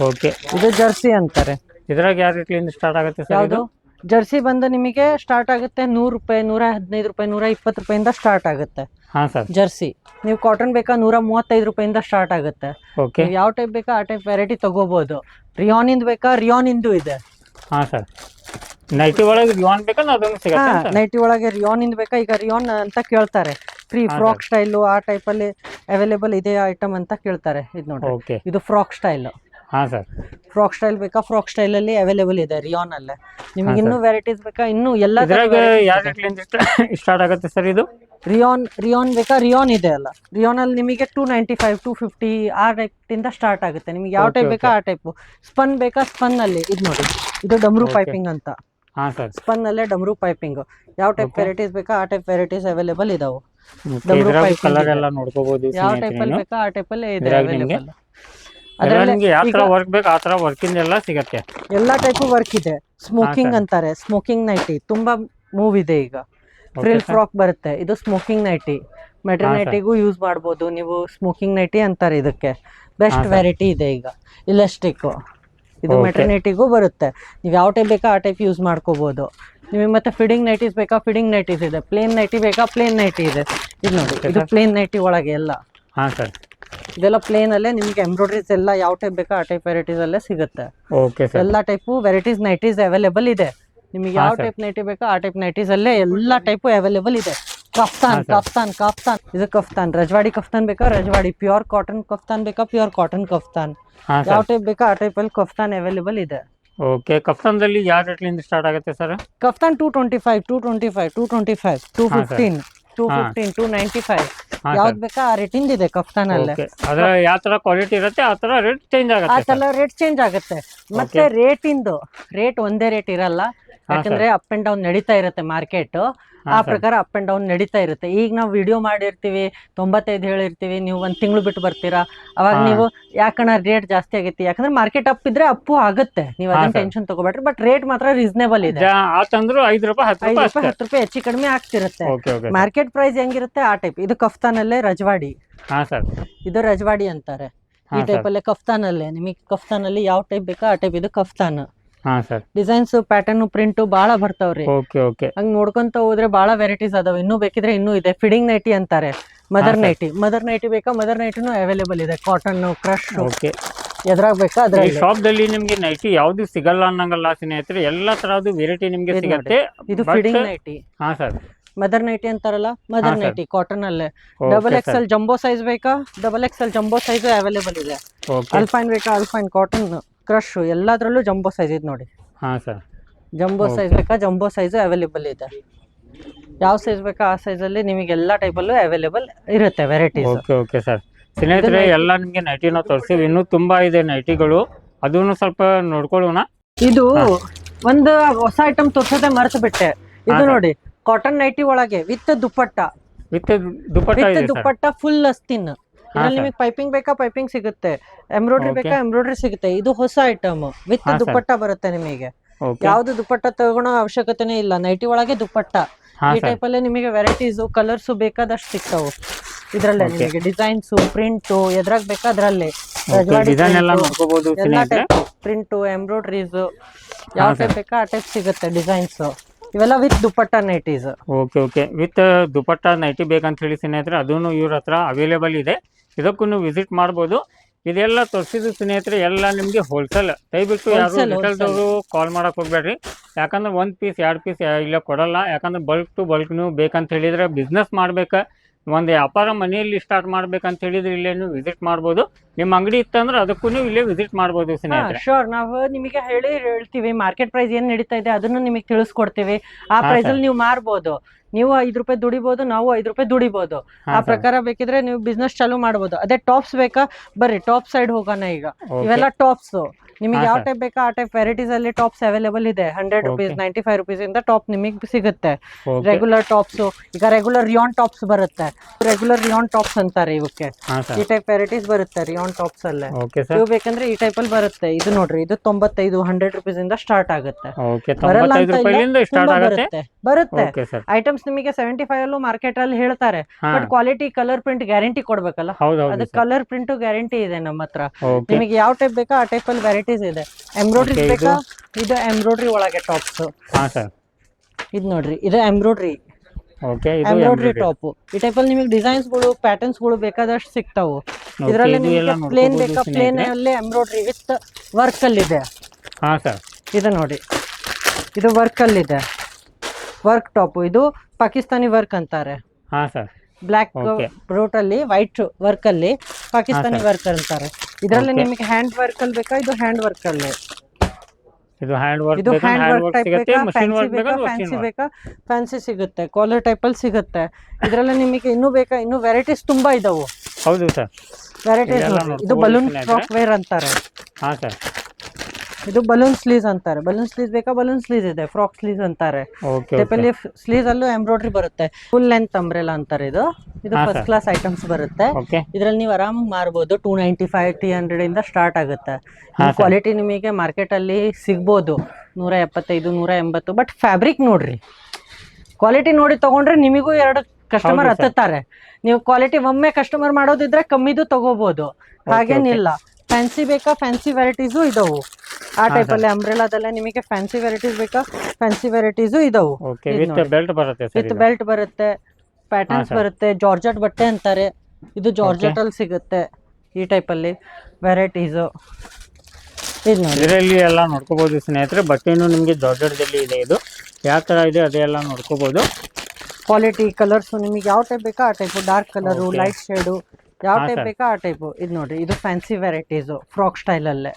S2: ಓಕೆ
S1: ಇದು ಜರ್ಸಿ ಅಂತಾರೆ.
S2: ಇದ್ರಾಗ ಯಾವ ರೇಟ್ಲಿಂದ ಸ್ಟಾರ್ಟ್ ಆಗುತ್ತೆ ಸರ್
S1: ಯಾವುದು? ಜರ್ಸಿ ಬಂದು ನಿಮಗೆ ಸ್ಟಾರ್ಟ್ ಆಗುತ್ತೆ ನೂರು ರೂಪಾಯಿ ನೂರ ಹದಿನೈದು ರೂಪಾಯಿ ನೂರ ಇಪ್ಪತ್ತು ರೂಪಾಯಿಂದ ಸ್ಟಾರ್ಟ್ ಆಗುತ್ತೆ.
S2: ಹಾಂ ಸರ್.
S1: ಜರ್ಸಿ. ನೀವು ಕಾಟನ್ ಬೇಕಾ ನೂರ ಮೂವತ್ತೈದು ರೂಪಾಯಿಂದ ಸ್ಟಾರ್ಟ್ ಆಗುತ್ತೆ.
S2: ಓಕೆ
S1: ಯಾವ ಟೈಪ್ ಬೇಕಾ ಆ ಟೈಪ್ ವೆರೈಟಿ ತಗೋಬಹುದು ರಿಯಾನ್ ಇಂದ ಬೇಕಾ ರಿಯಾನ್ ಇಂದು.
S2: ಇದೆ ಹಾಂ ಸರ್. ನೈಟಿ ಒಳಗೆ ರಿಯಾನ್ ಇಂದ ಸಿಗತ್ತೆ
S1: ನೈಟಿ ಒಳಗೆ ಬೇಕಾ? ಈಗ ರಿಯಾನ್ ಅಂತ ಕೇಳ್ತಾರೆ. ಫ್ರೀ ಫ್ರಾಕ್ ಸ್ಟೈಲು ಆ ಟೈಪಲ್ಲಿ ಅವೈಲೇಬಲ್ ಇದೆ ಐಟಮ್ ಅಂತ ಕೇಳ್ತಾರೆ. ಇದು
S2: ನೋಡಿ
S1: ಇದು ಫ್ರಾಕ್ ಸ್ಟೈಲ್
S2: ಹಾಂ ಸರ್.
S1: ಫ್ರಾಕ್ ಸ್ಟೈಲ್ ಬೇಕಾ? ಫ್ರಾಕ್ ಸ್ಟೈಲ್ ಅಲ್ಲಿ ಅವೈಲೇಬಲ್ ಇದೆ ರಿಯಾನ್ ಅಲ್ಲೇ ನಿಮ್ಗೆ ಇನ್ನೂ ವೆರೈಟೀಸ್ ಬೇಕಾ? ಇನ್ನೂ ಎಲ್ಲ
S2: ಸ್ಟಾರ್ಟ್ ಆಗುತ್ತೆ ಸರ್ ಇದು?
S1: ರಿಯಾನ್ ರಿಯಾನ್ ಬೇಕಾ? ರಿಯಾನ್ ಇದೆ ಅಲ್ಲ. ರಿಯಾನ್ ಅಲ್ಲಿ ನಿಮಗೆ two ninety five two fifty ಆ ಇಂದ ಸ್ಟಾರ್ಟ್ ಆಗುತ್ತೆ. ನಿಮಗೆ ಯಾವ ಟೈಪ್ ಬೇಕಾ ಆ ಟೈಪ್ ಸ್ಪನ್ ಬೇಕಾ? ಸ್ಪನ್ ಅಲ್ಲಿ. ಇದು ನೋಡಿ. ಇದು ಡಮ್ರು ಪೈಪಿಂಗ್ ಅಂತ. ಸ್ಪನ್ ಅಲ್ಲೇ ಡಮ್ರು ಪೈಪಿಂಗ್ ಯಾವ ಟೈಪ್. ವೆರೈಟೀಸ್ ಬೇಕಾ? ಆ ಟೈಪ್ ವೆರೈಟೀಸ್ ಅವೈಲೇಬಲ್ ಇದಾವೆ. ಯಾವ ಟೈಪ್ ಅಲ್ಲಿ ಬೇಕಾ? ಆ ಟೈಪ್
S2: ಅಲ್ಲೇ ಇದೆ
S1: ಅವೈಲೇಬಲ್
S2: ನಿಮ್ಗೆ ಯಾವ ಟೈಪ್ ವರ್ಕ್ ಬೇಕು ಆ ಥರ ವರ್ಕಿಂದ ಎಲ್ಲ ಸಿಗತ್ತೆ.
S1: ಎಲ್ಲ ಟೈಪು ವರ್ಕ್ ಇದೆ. ಸ್ಮೋಕಿಂಗ್ ಅಂತಾರೆ. ಸ್ಮೋಕಿಂಗ್ ನೈಟಿ ತುಂಬಾ ಮೂವ್ ಇದೆ ಈಗ. ಫ್ರಿಲ್ ಫ್ರಾಕ್ ಬರುತ್ತೆ. ಇದು ಸ್ಮೋಕಿಂಗ್ ನೈಟಿ ಮೆಟರ್ನೈಟಿಗೂ ಯೂಸ್ ಮಾಡ್ಬೋದು. ನೀವು ಸ್ಮೋಕಿಂಗ್ ನೈಟಿ ಅಂತಾರೆ ಇದಕ್ಕೆ. ಬೆಸ್ಟ್ ವೆರೈಟಿ ಇದೆ ಈಗ. ಇಲಾಸ್ಟಿಕ್ ಇದು ಮೆಟರ್ನೈಟಿಗೂ ಬರುತ್ತೆ. ನೀವು ಯಾವ ಟೈಪ್ ಬೇಕಾ ಆ ಟೈಪ್ ಯೂಸ್ ಮಾಡ್ಕೋಬಹುದು ನಿಮಗೆ ಮತ್ತೆ ಫಿಡಿಂಗ್ ನೈಟೀಸ್ ಬೇಕಾ? ಫಿಡಿಂಗ್ ನೈಟೀಸ್ ಇದೆ. ಪ್ಲೇನ್ ನೈಟಿ ಬೇಕಾ? ಪ್ಲೇನ್ ನೈಟಿ ಇದೆ. ಇದು ನೋಡಿ. ಇದು ಪ್ಲೇನ್ ನೈಟಿ ಒಳಗೆ ಎಲ್ಲ.
S2: ಹಾಂ ಸರ್.
S1: ಇದೆಲ್ಲ ಪ್ಲೇನ್ ಅಲ್ಲೇ ನಿಮ್ಗೆ ಎಂಬ್ರಾಯ್ಡ್ರೀಸ್ ಎಲ್ಲ ಯಾವ ಟೈಪ್ ಬೇಕಾ ಆ ಟೈಪ್ ವೆರೈಟೀಸ್ ಅಲ್ಲೇ ಸಿಗುತ್ತೆ.
S2: ಓಕೆ ಸರ್
S1: ಎಲ್ಲ ಟೈಪ್ ವೆರೈಟೀಸ್ ನೈಟೀಸ್ ಅವೈಲೇಬಲ್ ಇದೆ. ನಿಮಗೆ ಯಾವ ಟೈಪ್ ನೈಟಿ ಬೇಕೋ ಆ ಟೈಪ್ ನೈಟೀಸ್ ಅಲ್ಲೇ ಎಲ್ಲ ಟೈಪ್ ಅವೈಲೇಬಲ್ ಇದೆ. ಕಫ್ತಾನ್. ಕಫ್ತಾನ್ ಕಫ್ತಾನ್ ಇದು ಕಫ್ತಾನ್ ರಜವಾಡಿ ಕಫ್ತಾನ್ ಬೇಕಾ ರಜವಾಡಿ ಪ್ಯೂರ್ ಕಾಟನ್ ಕಫ್ತಾನ್ ಬೇಕಾ ಪ್ಯೂರ್ ಕಾಟನ್ ಕಫ್ತಾನ್ ಯಾವ ಟೈಪ್ ಬೇಕಾ ಆ ಟೈಪ್ ಅಲ್ಲಿ ಕಫ್ತಾನ್ ಅವೈಲೇಬಲ್ ಇದೆ.
S2: ಓಕೆ ಕಫ್ತಾನ್ದಲ್ಲಿ ಯಾವ ರೇಟ್ಲಿಂದ ಸ್ಟಾರ್ಟ್ ಆಗುತ್ತೆ
S1: sir kaftan two twenty five two twenty five
S2: two twenty
S1: five two.
S2: Fifteen
S1: two. Fifteen two ninety
S2: five
S1: ಯಾವ್ದು ಬೇಕಾ? ಆ ರೇಟಿಂದ ಇದೆ ಕಫ್ತಾನ್ ಅಲ್ಲೇ
S2: ಓಕೆ ಅದ್ರ ಯಾವ ಥರ ಕ್ವಾಲಿಟಿ ಇರುತ್ತೆ ಆ ಥರ ರೇಟ್ ಚೇಂಜ್ ಆಗುತ್ತೆ ಆ
S1: ತರ ರೇಟ್ ಚೇಂಜ್ ಆಗುತ್ತೆ. ಮತ್ತೆ ರೇಟಿಂದು ರೇಟ್ ಒಂದೇ ರೇಟ್ ಇರಲ್ಲ. ಯಾಕಂದ್ರೆ ಅಪ್ ಅಂಡ್ ಡೌನ್ ನಡೀತಾ ಇರುತ್ತೆ ಮಾರ್ಕೆಟ್ ಆ ಪ್ರಕಾರ ಅಪ್ ಅಂಡ್ ಡೌನ್ ನಡೀತಾ ಇರುತ್ತೆ. ಈಗ ನಾವು ವಿಡಿಯೋ ಮಾಡಿರ್ತೀವಿ ತೊಂಬತ್ತೈದು ಹೇಳಿರ್ತೀವಿ ನೀವು ಒಂದ್ ತಿಂಗಳು ಬಿಟ್ಟು ಬರ್ತೀರಾ. ಅವಾಗ. ನೀವು ಯಾಕಣ್ಣ ರೇಟ್ ಜಾಸ್ತಿ ಆಗೈತಿ? ಯಾಕಂದ್ರೆ ಮಾರ್ಕೆಟ್ ಅಪ್ ಇದ್ರೆ ಅಪ್ಪು ಆಗುತ್ತೆ. ನೀವು ಅದನ್ನ ಟೆನ್ಷನ್ ತಗೋಬೇಡ್ರಿ ಬಟ್ ರೇಟ್ ಮಾತ್ರ ರೀಸನೇಬಲ್ ಇದೆ.
S2: ಐದು ರೂಪಾಯಿ ಹತ್ತು ರೂಪಾಯಿ
S1: ಹೆಚ್ಚು ಕಡಿಮೆ ಆಗ್ತಿರುತ್ತೆ. ಮಾರ್ಕೆಟ್ ಪ್ರೈಸ್ ಹೆಂಗಿರುತ್ತೆ? ಆ ಟೈಪ್ ಇದು ಕಫ್ತಾನಲ್ಲೇ ರಜವಾಡಿ. ಇದು ರಜವಾಡಿ ಅಂತಾರೆ. ಈ ಟೈಪ್ ಅಲ್ಲೇ ಕಫ್ತಾನಲ್ಲೇ. ನಿಮಗೆ ಕಫ್ತಾನಲ್ಲಿ ಯಾವ ಟೈಪ್ ಬೇಕೋ ಆ ಟೈಪ್ ಇದು ಕಫ್ತಾನ್.
S2: ಹಾಂ ಸರ್
S1: ಡಿಸೈನ್ಸ್ ಪ್ಯಾಟರ್ನ್ ಪ್ರಿಂಟ್ ಬಹಳ ಬರ್ತಾವ್ರಿ.
S2: ಓಕೆ ಓಕೆ
S1: ಹಂಗ್ ನೋಡ್ಕೊಂತ ಹೋದ್ರೆ ಬಹಳ ವೆರೈಟೀಸ್ ಅದಾವ. ಇನ್ನೂ ಬೇಕಿದ್ರೆ ಇನ್ನೂ ಇದೆ. ಫಿಡಿಂಗ್ ನೈಟಿ ಅಂತಾರೆ. ಮದರ್ ನೈಟಿ ಮದರ್ ನೈಟಿ ಬೇಕಾ? ಮದರ್ ನೈಟಿನೂ ಅವೈಲೇಬಲ್ ಇದೆ. ಕಾಟನ್ ಕ್ರಶ್
S2: ಓಕೆ
S1: ಎದ್ರಾಗ ಬೇಕಾ?
S2: ಅದ್ರ
S1: ಶಾಪ್
S2: ದಲ್ಲಿ ನಿಮ್ಗೆ ನೈಟಿ ಯಾವ್ದು ಸಿಗಲ್ಲ ಅನ್ನಂಗಲ್ಲ ಸ್ನೇಹಿತರೆ ಎಲ್ಲಾ ತರಹದ್ದು ವೆರೈಟಿ ನಿಮ್ಗೆ ಸಿಗತ್ತೆ.
S1: ಇದು ಫಿಡಿಂಗ್ ನೈಟಿ
S2: ಹಾ ಸರ್
S1: ಮದರ್ ನೈಟಿ ಅಂತಾರಲ್ಲ? ಮದರ್ ನೈಟಿ ಕಾಟನ್ ಅಲ್ಲೇ. Double X L jumbo size ಬೇಕಾ? Double X L jumbo size available ಇದೆ. ಅಲ್ಫೈನ್ ಬೇಕಾ? ಅಲ್ಫೈನ್ ಕಾಟನ್ ಕ್ರಶ್ ಎಲ್ಲಾದ್ರಲ್ಲೂ ಜಂಬೋ ಸೈಜ್ ಇದೆ ನೋಡಿ.
S2: ಹಾ ಸರ್
S1: ಜಂಬೋ ಸೈಜ್ ಬೇಕಾ ಜಂಬೋ ಸೈಜ್ ಅವೈಲೇಬಲ್ ಇದೆ. ಯಾವ ಸೈಜ್ ಬೇಕಾ ಆ ಅಲ್ಲಿ ನಿಮಗೆ ಎಲ್ಲ ಟೈಪಲ್ಲೂ ಅವೈಲೇಬಲ್ ಇರುತ್ತೆ ವೆರೈಟೀಸ್
S2: ಓಕೆ ಓಕೆ ಸರ್ ಸ್ನೇಹಿತರೆ. ಎಲ್ಲ ನಿಮ್ಗೆ ನೈಟಿ ನಾವು ಇನ್ನು ಇನ್ನೂ ತುಂಬಾ ಇದೆ ನೈಟಿಗಳು ಅದನ್ನು ಸ್ವಲ್ಪ ನೋಡ್ಕೊಳ್ಳೋಣ.
S1: ಇದು. ಒಂದು ಹೊಸ ಐಟಮ್ ತೋರ್ಸೋದೆ ಮರೆತು ಬಿಟ್ಟೆ ಇದು ನೋಡಿ ಕಾಟನ್ ನೈಟಿ ಒಳಗೆ
S2: with
S1: dupatta.
S2: With dupatta
S1: dupatta full ಅಸ್ತಿನ್ ಇದ್ರಲ್ಲಿ ನಿಮಗೆ ಪೈಪಿಂಗ್ ಬೇಕಾ? ಪೈಪಿಂಗ್ ಸಿಗುತ್ತೆ. ಎಂಬ್ರಾಯ್ಡ್ರಿ ಬೇಕಾ? ಎಂಬ್ರಾಯ್ಡ್ರಿ ಸಿಗುತ್ತೆ. ಇದು ಹೊಸ ಐಟಮ್ ವಿತ್ ದುಪ್ಪಟ್ಟ ಬರುತ್ತೆ ನಿಮಗೆ. ಯಾವ್ದು ದುಪ್ಪಟ್ಟ ತಗೊಳೋ ಅವಶ್ಯಕತೆನೇ ಇಲ್ಲ. ನೈಟಿ ಒಳಗೆ ದುಪ್ಪಟ್ಟ. ಈ ಟೈಪ್ ಅಲ್ಲೇ ನಿಮಗೆ ವೆರೈಟೀಸ್ ಕಲರ್ಸ್ ಬೇಕಾದಷ್ಟು ಸಿಗ್ತಾವು. ಇದ್ರಲ್ಲೇ ನಿಮಗೆ ಡಿಸೈನ್ಸ್ ಪ್ರಿಂಟ್ ಎದ್ರಾಗ ಬೇಕಾ ಅದ್ರಲ್ಲಿ. ಪ್ರಿಂಟ್ ಎಂಬ್ರಾಯ್ಡ್ರೀಸ್ ಯಾವ ಟೈಪ್ ಬೇಕಾ ಆ ಟೈಪ್ ಸಿಗುತ್ತೆ ಡಿಸೈನ್ಸ್ ಇವೆಲ್ಲ with dupatta nighties
S2: okay okay with dupatta nighty ಬೇಕಂತ ಹೇಳಿ ಸ್ನೇಹಿತರೆ ಅದೂ ಇವ್ರ ಹತ್ರ ಅವೈಲೇಬಲ್ ಇದೆ. ಇದಕ್ಕೂ ನೀವು ವಿಸಿಟ್ ಮಾಡ್ಬೋದು. ಇದೆಲ್ಲ ತೋರಿಸಿದ ಸ್ನೇಹಿತರೆ ಎಲ್ಲ ನಿಮಗೆ ಹೋಲ್ಸೇಲ್ ದಯವಿಟ್ಟು ಯಾರು
S1: ಹೋಟೆಲ್ದವರು
S2: ರಿಟೇಲ್ದವರು ಕಾಲ್ ಮಾಡಕ್ ಹೋಗ್ಬೇಡ್ರಿ. ಯಾಕಂದ್ರೆ ಒಂದು ಪೀಸ್ ಎರಡು ಪೀಸ್ ಇಲ್ಲ ಕೊಡಲ್ಲ. ಯಾಕಂದ್ರೆ ಬಲ್ಕ್ ಟು ಬಲ್ಕ್ ನೀವು ಬೇಕಂತ ಹೇಳಿದ್ರೆ ಬಿಸ್ನೆಸ್ ಮಾಡ್ಬೇಕು. ಒಂದು ವ್ಯಾಪಾರ ಮನೆಯಲ್ಲಿ ಸ್ಟಾರ್ಟ್ ಮಾಡ್ಬೇಕಂತ ಹೇಳಿದ್ರೆ ಇಲ್ಲೇ ನೀವು ವಿಸಿಟ್ ಮಾಡ್ಬೋದು. ನಿಮ್ಮ ಅಂಗಡಿ ಇತ್ತಂದ್ರೆ ಅದಕ್ಕೂ ನೀವು ಇಲ್ಲೇ ವಿಸಿಟ್ ಮಾಡ್ಬೋದು ಸ್ನೇಹಿತರೆ.
S1: ಶೋರ್ ನಾವು ನಿಮಗೆ ಹೇಳಿ ಹೇಳ್ತೀವಿ. ಮಾರ್ಕೆಟ್ ಪ್ರೈಸ್ ಏನ್ ನಡೀತಾ ಇದೆ ಅದನ್ನು ನಿಮಗೆ ತಿಳಿಸ್ಕೊಡ್ತೀವಿ. ಆ ಪ್ರೈಸ್ ಅಲ್ಲಿ ನೀವು ಮಾರ್ಬೋದು. ನೀವು ಐದು ರೂಪಾಯಿ ದುಡಿಬಹುದು ನಾವು ಐದು ರೂಪಾಯಿ
S2: ದುಡಿಬಹುದು
S1: ಆ. ಪ್ರಕಾರ ಬೇಕಿದ್ರೆ ನೀವು ಬಿಸ್ನೆಸ್ ಚಾಲೂ ಮಾಡಬಹುದು ಅದೇ ಟಾಪ್ಸ್ ಬೇಕಾ? ಬರ್ರಿ ಟಾಪ್ ಸೈಡ್ ಹೋಗೋಣ ಈಗ. ಇವೆಲ್ಲ ಟಾಪ್ಸ್ ನಿಮಗೆ ಯಾವ ಟೈಪ್ ಬೇಕಾ ಆ ಟೈಪ್ ವೆರೈಟೀಸ್ ಅಲ್ಲಿ ಟಾಪ್ಸ್ ಅವೈಲೇಬಲ್ ಇದೆ. Hundred
S2: rupees.
S1: Ninety five rupees ಇಂದ ಟಾಪ್ ನಿಮಗೆ ಸಿಗುತ್ತೆ. ರೆಗ್ಯುಲರ್ ಟಾಪ್ಸ್ ಈಗ ರೆಗ್ಯುಲರ್ ರಿಯಾನ್ ಟಾಪ್ಸ್ ಬರುತ್ತೆ. ರೆಗ್ಯುಲರ್ ರಿಯಾನ್ ಟಾಪ್ಸ್ ಅಂತಾರೆ ಇವಕ್ಕೆ. ಈ ಟೈಪ್ ವೆರೈಟೀಸ್ ಬರುತ್ತೆ ರಿಯಾನ್ ಟಾಪ್ಸ್ ಅಲ್ಲೇ. ಇವು ಬೇಕಂದ್ರೆ ಈ ಟೈಪ್ ಅಲ್ಲಿ ಬರುತ್ತೆ. ಇದು ನೋಡ್ರಿ ಇದು ತೊಂಬತ್ತೈದು ಹಂಡ್ರೆಡ್ ರುಪೀಸ್ ಇಂದ ಸ್ಟಾರ್ಟ್ ಆಗುತ್ತೆ. ಬರಲ್ಲ ಬರುತ್ತೆ. ಐಟಮ್ಸ್ ನಿಮಗೆ ಸೆವೆಂಟಿ ಫೈವ್ ಅಲ್ಲೂ ಮಾರ್ಕೆಟ್ ಅಲ್ಲಿ ಹೇಳ್ತಾರೆ. But quality colour print guarantee ಕೊಡ್ಬೇಕಲ್ಲ? ಅದಕ್ಕೆ ಕಲರ್ ಪ್ರಿಂಟ್ ಗ್ಯಾರಂಟಿ ಇದೆ ನಮ್ಮ ಹತ್ರ. ನಿಮಗೆ ಯಾವ ಟೈಪ್ ಬೇಕಾ ಆ ಟೈಪ್ ಅಲ್ಲಿ ವೆರೈಟೀಸ್ ಇದೆ. ಎಂಬ್ರಾಯ್ಡ್ರಿ ಬೇಕಾ? ಇದು? ಎಂಬ್ರಾಯ್ಡ್ರಿ ಒಳಗೆ ಟಾಪ್ಸ್
S2: ಹಾ ಸರ್
S1: ಇದು ನೋಡ್ರಿ ಇದು ಎಂಬ್ರಾಯ್ಡ್ರಿ
S2: ಓಕೆ ಇದು
S1: ಎಂಬ್ರಾಯ್ಡ್ರಿ ಟಾಪ್ ಈ ಟೈಪ್ ಅಲ್ಲಿ ನಿಮಗೆ ಡಿಸೈನ್ಸ್ಗಳು ಪ್ಯಾಟರ್ನ್ಸ್ಗಳು ಬೇಕಾದಷ್ಟು ಸಿಗ್ತಾವು. ಇದರಲ್ಲಿ ನಿಮಗೆ ಪ್ಲೇನ್ ಬೇಕಾ? ಪ್ಲೇನ್
S2: ಅಲ್ಲಿ
S1: ಅಲ್ಲೇ ಎಂಬ್ರಾಯ್ಡ್ರಿ ವಿತ್ ವರ್ಕ್ ಅಲ್ಲಿ ಇದೆ
S2: ಹಾ ಸರ್
S1: ಇದು ನೋಡಿ ಇದು ವರ್ಕ್ ಅಲ್ಲಿ ಇದೆ ವರ್ಕ್ ಟಾಪ್ ಇದು ಪಾಕಿಸ್ತಾನಿ ವರ್ಕ್ ಅಂತಾರೆ.
S2: ಹಾ ಸರ್
S1: ಬ್ಲ್ಯಾಕ್
S2: Okay.
S1: ಬ್ರೋಟ್ ಅಲ್ಲಿ ವೈಟ್ ವರ್ಕ್ ಅಲ್ಲಿ ಪಾಕಿಸ್ತಾನಿ. ವರ್ಕ್ ಅಂತಾರೆ. ಇದರಲ್ಲಿ ನಿಮಗೆ ಹ್ಯಾಂಡ್ ವರ್ಕ್ ಅಲ್ಲಿ ಬೇಕಾ ಇದು ಹ್ಯಾಂಡ್ ವರ್ಕ್ ಅಲ್ಲಿ?
S2: ಇದು ಹ್ಯಾಂಡ್ ವರ್ಕ್
S1: ಇದು ಹ್ಯಾಂಡ್ ವರ್ಕ್ ಟೈಪ್ ಬೇಕಾ ಫ್ಯಾನ್ಸಿ
S2: ಬೇಕಾ
S1: ಫ್ಯಾನ್ಸಿ ಬೇಕಾ? ಫ್ಯಾನ್ಸಿ ಸಿಗುತ್ತೆ ಕಾಲರ್ ಟೈಪ್ ಅಲ್ಲಿ ಸಿಗುತ್ತೆ. ಇದರಲ್ಲಿ ನಿಮಗೆ ಇನ್ನೂ ಬೇಕಾ ಇನ್ನೂ ವೆರೈಟೀಸ್ ತುಂಬಾ ಇದಾವೆ.
S2: ಹೌದು ಸರ್.
S1: ವೆರೈಟೀಸ್ ಇದು ಬಲೂನ್
S2: ಸಾಫ್ಟ್ವೇರ್
S1: ಫ್ರಾಕ್ ವೇರ್ ಅಂತಾರೆ.
S2: ಹಾ ಸರ್.
S1: ಇದು ಬಲೂನ್ ಸ್ಲೀವ್ಸ್ ಅಂತಾರೆ. ಬಲೂನ್ ಸ್ಲೀವ್ಸ್ ಬೇಕಾ? ಬಲೂನ್ ಸ್ಲೀವ್ಸ್ ಇದೆ. ಫ್ರಾಕ್ ಸ್ಲೀವ್ಸ್ ಅಂತಾರೆ. ಸ್ಲೀವ್ಸ್ ಅಲ್ಲೂ ಎಂಬ್ರಾಯ್ಡ್ರಿ ಬರುತ್ತೆ. ಫುಲ್ ಲೆಂತ್ ಅಂಬ್ರೆಲಾ ಅಂತಾರೆ ಇದು. ಇದು ಫಸ್ಟ್ ಕ್ಲಾಸ್ ಐಟಮ್ಸ್ ಬರುತ್ತೆ. ಇದ್ರಲ್ಲಿ ನೀವು ಆರಾಮ್ ಮಾರ್ಬೋದು. ಟೂ ನೈಂಟಿ ಫೈವ್ ಟಿ ಹಂಡ್ರೆಡ್ ಇಂದ ಸ್ಟಾರ್ಟ್ ಆಗುತ್ತೆ. ಕ್ವಾಲಿಟಿ ನಿಮಗೆ ಮಾರ್ಕೆಟ್ ಅಲ್ಲಿ ಸಿಗ್ಬೋದು. ನೂರ ಎಪ್ಪತ್ತೈದು ನೂರ ಎಂಬತ್ತು. ಬಟ್ ಫ್ಯಾಬ್ರಿಕ್ ನೋಡ್ರಿ. ಕ್ವಾಲಿಟಿ ನೋಡಿ ತಗೊಂಡ್ರೆ ನಿಮಗೂ ಎರಡು ಕಸ್ಟಮರ್
S2: ಹತ್ತಾರೆ
S1: ಹತ್ತುತ್ತಾರೆ. ನೀವು ಕ್ವಾಲಿಟಿ ಒಮ್ಮೆ ಕಸ್ಟಮರ್ ಮಾಡೋದಿದ್ರೆ ಕಮ್ಮಿದು ತಗೋಬಹುದು ಹಾಗೇನಿಲ್ಲ. ಫ್ಯಾನ್ಸಿ ಬೇಕಾ? ಫ್ಯಾನ್ಸಿ ವೆರೈಟೀಸು ಇದಾವು. ಆ ಟೈಪ್ ಅಲ್ಲಿ ಅಂಬ್ರೆಲಾದಲ್ಲೇ ನಿಮಗೆ ಫ್ಯಾನ್ಸಿ ವೆರೈಟೀಸ್ ಬೇಕಾ? ಫ್ಯಾನ್ಸಿ ವೆರೈಟೀಸು ಇದಾವು.
S2: ಓಕೆ ವಿತ್ ಬೆಲ್ಟ್ ಬರುತ್ತೆ ಸರ್
S1: ವಿತ್ ಬೆಲ್ಟ್ ಬರುತ್ತೆ. ಪ್ಯಾಟರ್ನ್ಸ್ ಬರುತ್ತೆ. ಜಾರ್ಜೆಟ್ ಬಟ್ಟೆ ಅಂತಾರೆ. ಇದು ಜಾರ್ಜೆಟ್ ಅಲ್ಲಿ ಸಿಗುತ್ತೆ ಈ ಟೈಪ್ ಅಲ್ಲಿ. ವೆರೈಟೀಸು ಇದು ನೋಡಿ.
S2: ಇದರಲ್ಲಿ ಎಲ್ಲ ನೋಡ್ಕೋಬಹುದು ಸ್ನೇಹಿತರೆ. ಬಟ್ಟೆನೂ ನಿಮಗೆ ಜಾರ್ಜೆಟ್ದಲ್ಲಿ ಇದೆ ಇದು. ಯಾವ ಥರ ಇದೆ ಅದೆಲ್ಲ ನೋಡ್ಕೋಬಹುದು
S1: ಕ್ವಾಲಿಟಿ ಕಲರ್ಸ್ ನಿಮಗೆ ಯಾವ ಟೈಪ್ ಬೇಕಾ? ಆ type dark
S2: colour
S1: light shade ಯಾವ ಟೈಪ್. ಬೇಕಾ ಆ ಟೈಪ್ ಇದು ನೋಡ್ರಿ ಇದು ಫ್ಯಾನ್ಸಿ ವೆರೈಟೀಸ್ ಫ್ರಾಕ್ ಸ್ಟೈಲ್ ಅಲ್ಲೇ.